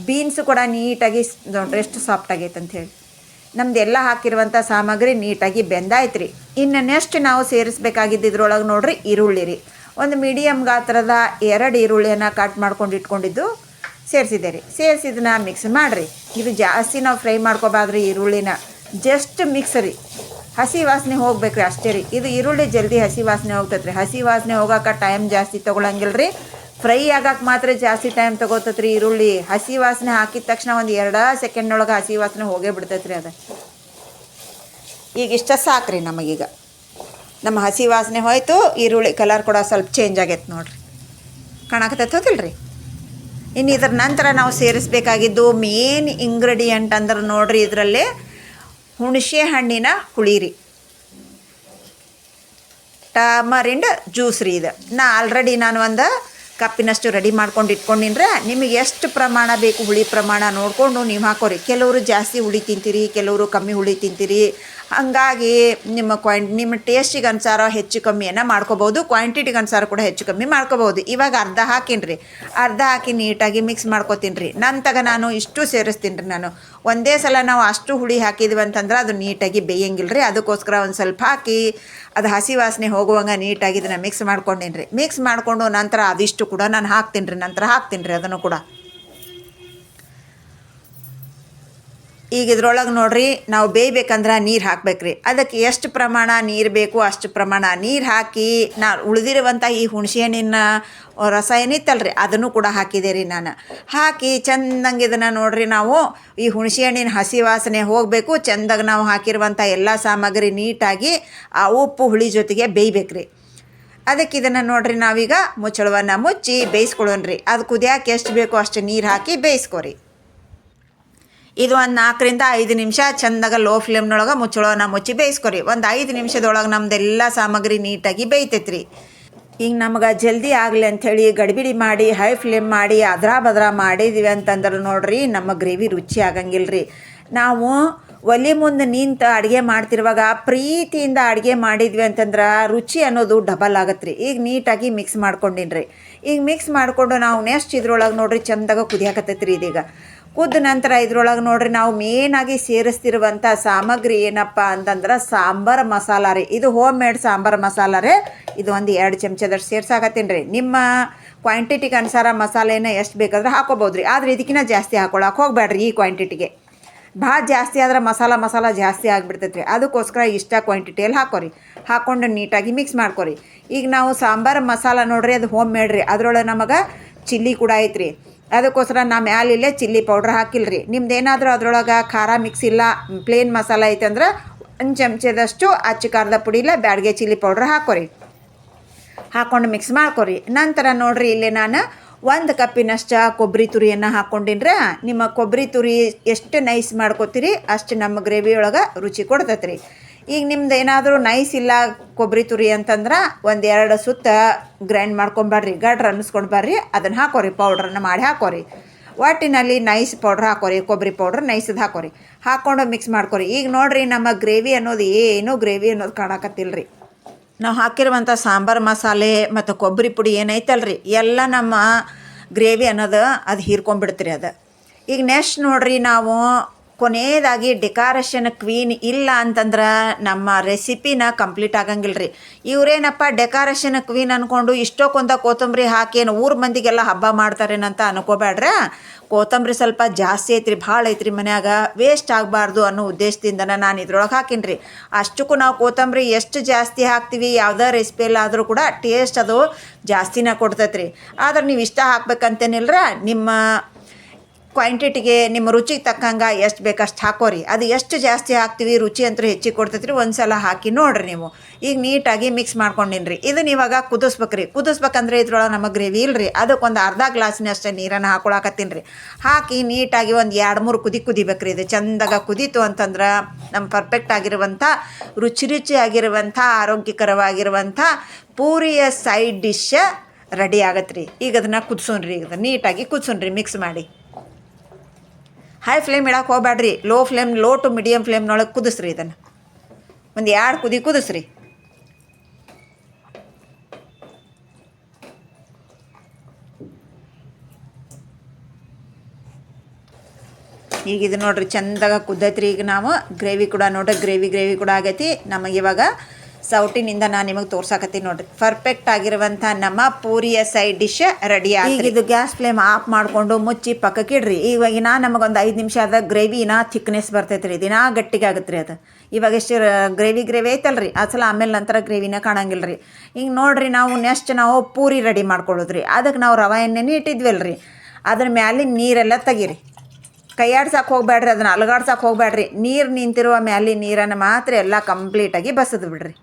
ಬೀನ್ಸ್ ಕೂಡ ನೀಟಾಗಿ ನೋಡ್ರಿ ಎಷ್ಟು ಸಾಫ್ಟ್ ಆಗೈತೆ ಅಂಥೇಳಿ ನಮ್ದು ಎಲ್ಲ ಹಾಕಿರುವಂಥ ಸಾಮಗ್ರಿ ನೀಟಾಗಿ ಬೆಂದಾಯ್ತು ರೀ ಇನ್ನು ನೆಕ್ಸ್ಟ್ ನಾವು ಸೇರಿಸ್ಬೇಕಾಗಿದ್ದು ಇದ್ರೊಳಗೆ ನೋಡ್ರಿ ಈರುಳ್ಳಿ ರೀ. ಒಂದು ಮೀಡಿಯಮ್ ಗಾತ್ರದ ಎರಡು ಈರುಳ್ಳಿಯನ್ನು ಕಟ್ ಮಾಡ್ಕೊಂಡು ಇಟ್ಕೊಂಡಿದ್ದು ಸೇರಿಸಿದೆ ರೀ ಮಿಕ್ಸ್ ಮಾಡಿರಿ. ಇದು ಜಾಸ್ತಿ ನಾವು ಫ್ರೈ ಮಾಡ್ಕೋಬಾರ್ದ್ರಿ ಈರುಳ್ಳಿನ. ಜಸ್ಟ್ ಮಿಕ್ಸ್ ರೀ. ಹಸಿ ವಾಸನೆ ಹೋಗ್ಬೇಕು ರೀ ಅಷ್ಟೇ ರೀ. ಇದು ಈರುಳ್ಳಿ ಜಲ್ದಿ ಹಸಿ ವಾಸನೆ ಹೋಗ್ತದೆ ರೀ ಹಸಿ ವಾಸನೆ ಹೋಗೋಕೆ ಟೈಮ್ ಜಾಸ್ತಿ ತೊಗೊಳಂಗಿಲ್ಲ ರೀ ಫ್ರೈ ಆಗಕ್ಕೆ ಮಾತ್ರ ಜಾಸ್ತಿ ಟೈಮ್ ತೊಗೋತೈತೆ ರೀ ಈರುಳ್ಳಿ. ಹಸಿ ವಾಸನೆ ಹಾಕಿದ ತಕ್ಷಣ ಒಂದು ಎರಡು ಸೆಕೆಂಡ್ನೊಳಗೆ ಹಸಿ ವಾಸನೆ ಹೋಗೇ ಬಿಡ್ತೈತೆ ರೀ ಅದು. ಈಗ ಇಷ್ಟ ರೀ ನಮಗೀಗ. ನಮ್ಮ ಹಸಿ ವಾಸನೆ ಹೋಯಿತು. ಈರುಳ್ಳಿ ಕಲರ್ ಕೂಡ ಸ್ವಲ್ಪ ಚೇಂಜ್ ಆಗೈತೆ ನೋಡಿರಿ. ಕಾಣಕತ್ತೈತೋದಿಲ್ಲ ರೀ ಇನ್ನು ಇದ್ರ ನಂತರ ನಾವು ಸೇರಿಸಬೇಕಾಗಿದ್ದು ಮೇನ್ ಇಂಗ್ರೀಡಿಯಂಟ್ ಅಂದ್ರೆ ನೋಡ್ರಿ ಇದರಲ್ಲಿ ಹುಣಸೆ ಹಣ್ಣಿನ ಹುಳಿರಿ. ಟಮರಿಂಡ್ ಜ್ಯೂಸ್ ರೀ ಇದು. ನಾ ಆಲ್ರೆಡಿ ನಾನು ಒಂದು ಕಪ್ಪಿನಷ್ಟು ರೆಡಿ ಮಾಡ್ಕೊಂಡು ಇಟ್ಕೊಂಡಿನ್ರೆ. ನಿಮಗೆ ಎಷ್ಟು ಪ್ರಮಾಣ ಬೇಕು ಹುಳಿ ಪ್ರಮಾಣ ನೋಡಿಕೊಂಡು ನೀವು ಹಾಕೋರಿ. ಕೆಲವರು ಜಾಸ್ತಿ ಹುಳಿ ತಿಂತೀರಿ, ಕೆಲವರು ಕಮ್ಮಿ ಹುಳಿ ತಿಂತೀರಿ. ಹಾಗಾಗಿ ನಿಮ್ಮ ಕ್ವಾಂಟ್, ನಿಮ್ಮ ಟೇಸ್ಟಿಗೆ ಅನುಸಾರ ಹೆಚ್ಚು ಕಮ್ಮಿಯನ್ನು ಮಾಡ್ಕೋಬೋದು ಕ್ವಾಂಟಿಟಿಗೆ ಅನುಸಾರ ಕೂಡ ಹೆಚ್ಚು ಕಮ್ಮಿ ಮಾಡ್ಕೋಬೋದು ಇವಾಗ ಅರ್ಧ ಹಾಕೀನಿ ರೀ ಅರ್ಧ ಹಾಕಿ ನೀಟಾಗಿ ಮಿಕ್ಸ್ ಮಾಡ್ಕೋತೀನಿ ರೀ ನಂತಾಗ ನಾನು ಇಷ್ಟು ಸೇರಿಸ್ತೀನಿ ರೀ ನಾನು. ಒಂದೇ ಸಲ ನಾವು ಅಷ್ಟು ಹುಳಿ ಹಾಕಿದ್ವಿ ಅಂತಂದ್ರೆ ಅದು ನೀಟಾಗಿ ಬೇಯಂಗಿಲ್ಲ ರೀ ಅದಕ್ಕೋಸ್ಕರ ಒಂದು ಸ್ವಲ್ಪ ಹಾಕಿ ಅದು ಹಸಿ ವಾಸನೆ ಹೋಗುವಂಗೆ ನೀಟಾಗಿ ಇದನ್ನು ಮಿಕ್ಸ್ ಮಾಡ್ಕೊಂಡೀನಿ ರೀ ಮಿಕ್ಸ್ ಮಾಡಿಕೊಂಡು ನಂತರ ಅದಿಷ್ಟು ಕೂಡ ನಾನು ಹಾಕ್ತೀನಿ ರೀ ನಂತರ ಹಾಕ್ತೀನಿ ರೀ ಅದನ್ನು ಕೂಡ. ಈಗ ಇದ್ರೊಳಗೆ ನೋಡ್ರಿ, ನಾವು ಬೇಯ್ಬೇಕಂದ್ರೆ ನೀರು ಹಾಕ್ಬೇಕ್ರಿ. ಅದಕ್ಕೆ ಎಷ್ಟು ಪ್ರಮಾಣ ನೀರು ಬೇಕು, ಅಷ್ಟು ಪ್ರಮಾಣ ನೀರು ಹಾಕಿ, ನಾ ಉಳಿದಿರುವಂಥ ಈ ಹುಣಸೆಹಣ್ಣಿನ ರಸ ಏನಿತ್ತಲ್ರಿ ಅದನ್ನು ಕೂಡ ಹಾಕಿದೆ ರೀ ನಾನು. ಹಾಕಿ ಚೆಂದಂಗೆ ಇದನ್ನು ನೋಡ್ರಿ ನಾವು, ಈ ಹುಣಸೆಹಣ್ಣಿನ ಹಸಿ ವಾಸನೆ ಹೋಗಬೇಕು, ಚಂದಾಗ ನಾವು ಹಾಕಿರುವಂಥ ಎಲ್ಲ ಸಾಮಗ್ರಿ ನೀಟಾಗಿ ಆ ಉಪ್ಪು ಹುಳಿ ಜೊತೆಗೆ ಬೇಯ್ಬೇಕ್ರಿ. ಅದಕ್ಕೆ ಇದನ್ನು ನೋಡ್ರಿ ನಾವೀಗ ಮುಚ್ಚಳವನ್ನು ಮುಚ್ಚಿ ಬೇಯಿಸ್ಕೊಳ್ಳೋಣ್ರಿ ಅದು ಕುದಿಯಾಕೆ ಎಷ್ಟು ಬೇಕೋ ಅಷ್ಟು ನೀರು ಹಾಕಿ ಬೇಯಿಸ್ಕೊರಿ. ಇದು ಒಂದು ನಾಲ್ಕರಿಂದ ಐದು ನಿಮಿಷ ಚಂದಾಗ ಲೋ ಫ್ಲೇಮ್ನೊಳಗೆ ಮುಚ್ಚಳೋನ ಮುಚ್ಚಿ ಬೇಯಿಸ್ಕೊರಿ. ಒಂದು ಐದು ನಿಮಿಷದೊಳಗೆ ನಮ್ದೆಲ್ಲ ಸಾಮಗ್ರಿ ನೀಟಾಗಿ ಬೇಯ್ತೈತ್ರಿ. ಈಗ ನಮ್ಗೆ ಜಲ್ದಿ ಆಗಲಿ ಅಂಥೇಳಿ ಗಡಿಬಿಡಿ ಮಾಡಿ, ಹೈ ಫ್ಲೇಮ್ ಮಾಡಿ, ಅದ್ರ ಬದ್ರ ಮಾಡಿದ್ವಿ ಅಂತಂದ್ರೆ ನೋಡ್ರಿ ನಮ್ಮ ಗ್ರೇವಿ ರುಚಿ ಆಗಂಗಿಲ್ಲ ರೀ ನಾವು ಒಲೆ ಮುಂದೆ ನಿಂತು ಅಡುಗೆ ಮಾಡ್ತಿರುವಾಗ ಪ್ರೀತಿಯಿಂದ ಅಡುಗೆ ಮಾಡಿದ್ವಿ ಅಂತಂದ್ರೆ ರುಚಿ ಅನ್ನೋದು ಡಬಲ್ ಆಗತ್ತೆ ರೀ ಈಗ ನೀಟಾಗಿ ಮಿಕ್ಸ್ ಮಾಡ್ಕೊಂಡಿನ್ರಿ. ಈಗ ಮಿಕ್ಸ್ ಮಾಡಿಕೊಂಡು ನಾವು ನೆಕ್ಸ್ಟ್ ಇದ್ರೊಳಗೆ ನೋಡ್ರಿ ಚಂದಾಗ ಕುದಿಯಾಕತ್ತೈತ್ರಿ ಇದೀಗ. ಕುದ್ದ ನಂತರ ಇದ್ರೊಳಗೆ ನೋಡ್ರಿ, ನಾವು ಮೇನಾಗಿ ಸೇರಿಸ್ತಿರುವಂಥ ಸಾಮಗ್ರಿ ಏನಪ್ಪ ಅಂತಂದ್ರೆ ಸಾಂಬಾರು ಮಸಾಲ ರೀ. ಇದು ಹೋಮ್ ಮೇಡ್ ಸಾಂಬಾರು ಮಸಾಲ ರೀ. ಇದು ಒಂದು ಎರಡು ಚಮಚದಷ್ಟು ಸೇರ್ಸಾಕತ್ತೀನಿ ರೀ ನಿಮ್ಮ ಕ್ವಾಂಟಿಟಿಗೆ ಅನುಸಾರ ಮಸಾಲೆನ ಎಷ್ಟು ಬೇಕಾದ್ರೆ ಹಾಕೋಬೋದು ರೀ ಆದ್ರೆ ಇದಕ್ಕಿಂತ ಜಾಸ್ತಿ ಹಾಕೊಳಕ್ಕೆ ಹೋಗ್ಬೇಡ್ರಿ ಈ ಕ್ವಾಂಟಿಟಿಗೆ ಭಾಳ ಜಾಸ್ತಿ ಆದ್ರೆ ಮಸಾಲ ಮಸಾಲ ಜಾಸ್ತಿ ಆಗಿಬಿಡ್ತೈತೆ ರೀ ಅದಕ್ಕೋಸ್ಕರ ಇಷ್ಟ ಕ್ವಾಂಟಿಟಿಯಲ್ಲಿ ಹಾಕೋರಿ. ಹಾಕ್ಕೊಂಡು ನೀಟಾಗಿ ಮಿಕ್ಸ್ ಮಾಡ್ಕೊರಿ. ಈಗ ನಾವು ಸಾಂಬಾರು ಮಸಾಲ ನೋಡ್ರಿ, ಅದು ಹೋಮ್ ಮೇಡ್ ರೀ. ಅದ್ರೊಳಗೆ ನಮಗೆ ಚಿಲ್ಲಿ ಕೂಡ ಐತ್ರಿ. ಅದಕ್ಕೋಸ್ಕರ ನಾ ಮ್ಯಾಲಿಲ್ಲೇ ಚಿಲ್ಲಿ ಪೌಡ್ರ್ ಹಾಕಿಲ್ರಿ. ರೀ ನಿಮ್ದು ಏನಾದರೂ ಅದ್ರೊಳಗೆ ಖಾರ ಮಿಕ್ಸ್ ಇಲ್ಲ ಪ್ಲೇನ್ ಮಸಾಲ ಐತಂದ್ರೆ ಒಂದು ಚಮಚದಷ್ಟು ಅಚ್ಚ ಖಾರದ ಪುಡಿ ಇಲ್ಲ, ಬ್ಯಾಡ್ಗೆ ಚಿಲ್ಲಿ ಪೌಡ್ರ್ ಹಾಕೋರಿ. ಹಾಕ್ಕೊಂಡು ಮಿಕ್ಸ್ ಮಾಡ್ಕೊರಿ. ನಂತರ ನೋಡ್ರಿ ಇಲ್ಲಿ ನಾನು ಒಂದು ಕಪ್ಪಿನಷ್ಟು ಕೊಬ್ಬರಿ ತುರಿಯನ್ನು ಹಾಕ್ಕೊಂಡಿನ್ರೆ ನಿಮ್ಮ ಕೊಬ್ಬರಿ ತುರಿ ಎಷ್ಟು ನೈಸ್ ಮಾಡ್ಕೋತೀರಿ, ಅಷ್ಟು ನಮ್ಮ ಗ್ರೇವಿ ಒಳಗೆ ರುಚಿ ಕೊಡ್ತೈತೆ ರೀ ಈಗ ನಿಮ್ದು ಏನಾದರೂ ನೈಸ್ ಇಲ್ಲ ಕೊಬ್ಬರಿ ತುರಿ ಅಂತಂದ್ರೆ ಒಂದು ಎರಡು ಸುತ್ತ ಗ್ರೈಂಡ್ ಮಾಡ್ಕೊಂಬರ್ರಿ ಗಡ್ರ ಅನ್ನಿಸ್ಕೊಂಡು ಬರ್ರಿ ಅದನ್ನು ಹಾಕೋರಿ ಪೌಡ್ರನ್ನ ಮಾಡಿ ಹಾಕೋರಿ. ಒಟ್ಟಿನಲ್ಲಿ ನೈಸ್ ಪೌಡ್ರ್ ಹಾಕೋರಿ, ಕೊಬ್ಬರಿ ಪೌಡ್ರ್ ನೈಸದು ಹಾಕೋರಿ. ಹಾಕ್ಕೊಂಡು ಮಿಕ್ಸ್ ಮಾಡ್ಕೊರಿ. ಈಗ ನೋಡ್ರಿ ನಮ್ಮ ಗ್ರೇವಿ ಅನ್ನೋದು ಏನು ಗ್ರೇವಿ ಅನ್ನೋದು ಕಾಣಕತ್ತಿಲ್ಲ ರೀ ನಾವು ಹಾಕಿರುವಂಥ ಸಾಂಬಾರು ಮಸಾಲೆ ಮತ್ತು ಕೊಬ್ಬರಿ ಪುಡಿ ಏನೈತಲ್ರಿ, ಎಲ್ಲ ನಮ್ಮ ಗ್ರೇವಿ ಅನ್ನೋದು ಅದು ಹೀರ್ಕೊಂಡ್ಬಿಡ್ತೀರಿ ಅದು. ಈಗ ನೆಕ್ಸ್ಟ್ ನೋಡ್ರಿ ನಾವು ಕೊನೆಯದಾಗಿ ಡೆಕಾರೇಷನ್ ಕ್ವೀನ್ ಇಲ್ಲ ಅಂತಂದ್ರೆ ನಮ್ಮ ರೆಸಿಪಿನ ಕಂಪ್ಲೀಟ್ ಆಗಂಗಿಲ್ಲ ರೀ ಇವರೇನಪ್ಪ ಡೆಕಾರೇಷನ್ ಕ್ವೀನ್ ಅಂದ್ಕೊಂಡು ಇಷ್ಟಕ್ಕೊಂದ ಕೊತ್ತಂಬರಿ ಹಾಕಿ ಏನು ಊರ ಮಂದಿಗೆಲ್ಲ ಹಬ್ಬ ಮಾಡ್ತಾರೇನಂತ ಅನ್ಕೋಬೇಡ್ರ ಕೊತ್ತಂಬರಿ ಸ್ವಲ್ಪ ಜಾಸ್ತಿ ಐತ್ರಿ, ಭಾಳ ಐತ್ರಿ ಮನ್ಯಾಗ ವೇಸ್ಟ್ ಆಗಬಾರ್ದು ಅನ್ನೋ ಉದ್ದೇಶದಿಂದ ನಾನು ಇದ್ರೊಳಗೆ ಹಾಕೀನಿ ಅಷ್ಟಕ್ಕೂ ನಾವು ಕೊತ್ತಂಬರಿ ಎಷ್ಟು ಜಾಸ್ತಿ ಹಾಕ್ತೀವಿ, ಯಾವುದೇ ರೆಸಿಪಿಯಲ್ಲಾದರೂ ಕೂಡ ಟೇಸ್ಟ್ ಅದು ಜಾಸ್ತಿನ ಕೊಡ್ತೈತ್ರಿ. ಆದ್ರೆ ನೀವು ಇಷ್ಟ ಹಾಕ್ಬೇಕಂತೇನಿಲ್ಲರ ನಿಮ್ಮ ಕ್ವಾಂಟಿಟಿಗೆ ನಿಮ್ಮ ರುಚಿಗೆ ತಕ್ಕಂಗೆ ಎಷ್ಟು ಬೇಕು ಅಷ್ಟು ಹಾಕೋರಿ. ಅದು ಎಷ್ಟು ಜಾಸ್ತಿ ಹಾಕ್ತೀವಿ, ರುಚಿ ಅಂತೂ ಹೆಚ್ಚಿಗೆ ಕೊಡ್ತೈತ್ರಿ. ಒಂದು ಸಲ ಹಾಕಿ ನೋಡಿರಿ ನೀವು. ಈಗ ನೀಟಾಗಿ ಮಿಕ್ಸ್ ಮಾಡ್ಕೊಂಡಿನ್ರಿ. ಇದನ್ನ ಇವಾಗ ಕುದಿಸ್ಬೇಕ್ರಿ. ಕುದಿಸ್ಬೇಕಂದ್ರೆ ಇದ್ರೊಳಗೆ ನಮಗೆ ಗ್ರೇವಿ ಇಲ್ರಿ. ಅದಕ್ಕೊಂದು ಅರ್ಧ ಗ್ಲಾಸಿನಷ್ಟೇ ನೀರನ್ನು ಹಾಕೊಳಕತ್ತೀನಿ ರೀ ಹಾಕಿ ನೀಟಾಗಿ ಒಂದು ಎರಡು ಮೂರು ಕುದಿ ಕುದಿಬೇಕ್ರಿ. ಇದು ಚಂದಾಗ ಕುದೀತು ಅಂತಂದ್ರೆ ನಮ್ಮ ಪರ್ಫೆಕ್ಟ್ ಆಗಿರುವಂಥ, ರುಚಿ ರುಚಿ ಆಗಿರುವಂಥ ಆರೋಗ್ಯಕರವಾಗಿರುವಂಥ ಪೂರಿಯ ಸೈಡ್ ಡಿಶ್ ರೆಡಿ ಆಗತ್ತೆ ರೀ ಈಗ ಅದನ್ನು ಕುದಿಸೋಣ್ರಿ. ಈಗ ನೀಟಾಗಿ ಕುದಿಸೋಣ್ರಿ. ಮಿಕ್ಸ್ ಮಾಡಿ. ಹೈ ಫ್ಲೇಮ್ ಇಡಕ್ಕೆ ಹೋಗ್ಬೇಡ್ರಿ low flame low to medium ಫ್ಲೇಮ್ನೊಳಗೆ ಕುದಿಸ್ರಿ ಇದನ್ನು. ಒಂದು ಎರಡು ಕುದಿ ಕುದಿಸ್ರಿ. ಈಗ ಇದು ನೋಡ್ರಿ, ಚಂದಾಗ ಕುದ್ದೈತ್ರಿ ಈಗ ನಾವು. ಗ್ರೇವಿ ಕೂಡ ನೋಡ್ರಿ ಗ್ರೇವಿ ಗ್ರೇವಿ ಕೂಡ ಆಗೈತಿ. ನಮಗೆ ಇವಾಗ ಸೌಟಿನಿಂದ ನಾನು ನಿಮಗೆ ತೋರ್ಸಾಕತ್ತೀನಿ ನೋಡ್ರಿ. ಪರ್ಫೆಕ್ಟ್ ಆಗಿರುವಂಥ ನಮ್ಮ ಪೂರಿಯ ಸೈಡ್ ಡಿಶ್ ರೆಡಿ ಆಗಿ ಇದು ಗ್ಯಾಸ್ ಫ್ಲೇಮ್ ಆಫ್ ಮಾಡಿಕೊಂಡು ಮುಚ್ಚಿ ಪಕ್ಕಕ್ಕೆ ಇಡ್ರಿ. ಇವಾಗ ನಾ ನಮಗೊಂದು ಐದು ನಿಮಿಷ ಆದ ಗ್ರೇವಿ ಇನ್ನ ಥಿಕ್ನೆಸ್ ಬರ್ತೈತೆ ರೀ ದಿನಾ ಗಟ್ಟಿಗೆ ಆಗುತ್ತೆ ರೀ ಅದು. ಇವಾಗ ಎಷ್ಟು ಗ್ರೇವಿ ಗ್ರೇವಿ ಐತಲ್ರಿ. ಆ ಸಲ ಆಮೇಲೆ ನಂತರ ಗ್ರೇವಿನ ಕಾಣಂಗಿಲ್ಲ ರೀ ಹಿಂಗೆ ನೋಡ್ರಿ ನಾವು ನೆಕ್ಸ್ಟ್ ನಾವು ಪೂರಿ ರೆಡಿ ಮಾಡ್ಕೊಳ್ಳೋದ್ರಿ. ಅದಕ್ಕೆ ನಾವು ರವೆ ಎಣ್ಣೆನೇ ಇಟ್ಟಿದ್ವಲ್ರಿ. ಅದ್ರ ಮ್ಯಾಲಿನ ನೀರೆಲ್ಲ ತೆಗೀರಿ. ಕೈಯಾಡ್ಸಕ್ಕೆ ಹೋಗ್ಬೇಡ್ರಿ ಅದನ್ನ ಅಲಗಾಡ್ಸಕ್ಕೆ ಹೋಗ್ಬೇಡ್ರಿ ನೀರು ನಿಂತಿರುವ ಮ್ಯಾಲಿನ ನೀರನ್ನು ಮಾತ್ರ ಎಲ್ಲ ಕಂಪ್ಲೀಟಾಗಿ ಬಸದು ಬಿಡ್ರಿ.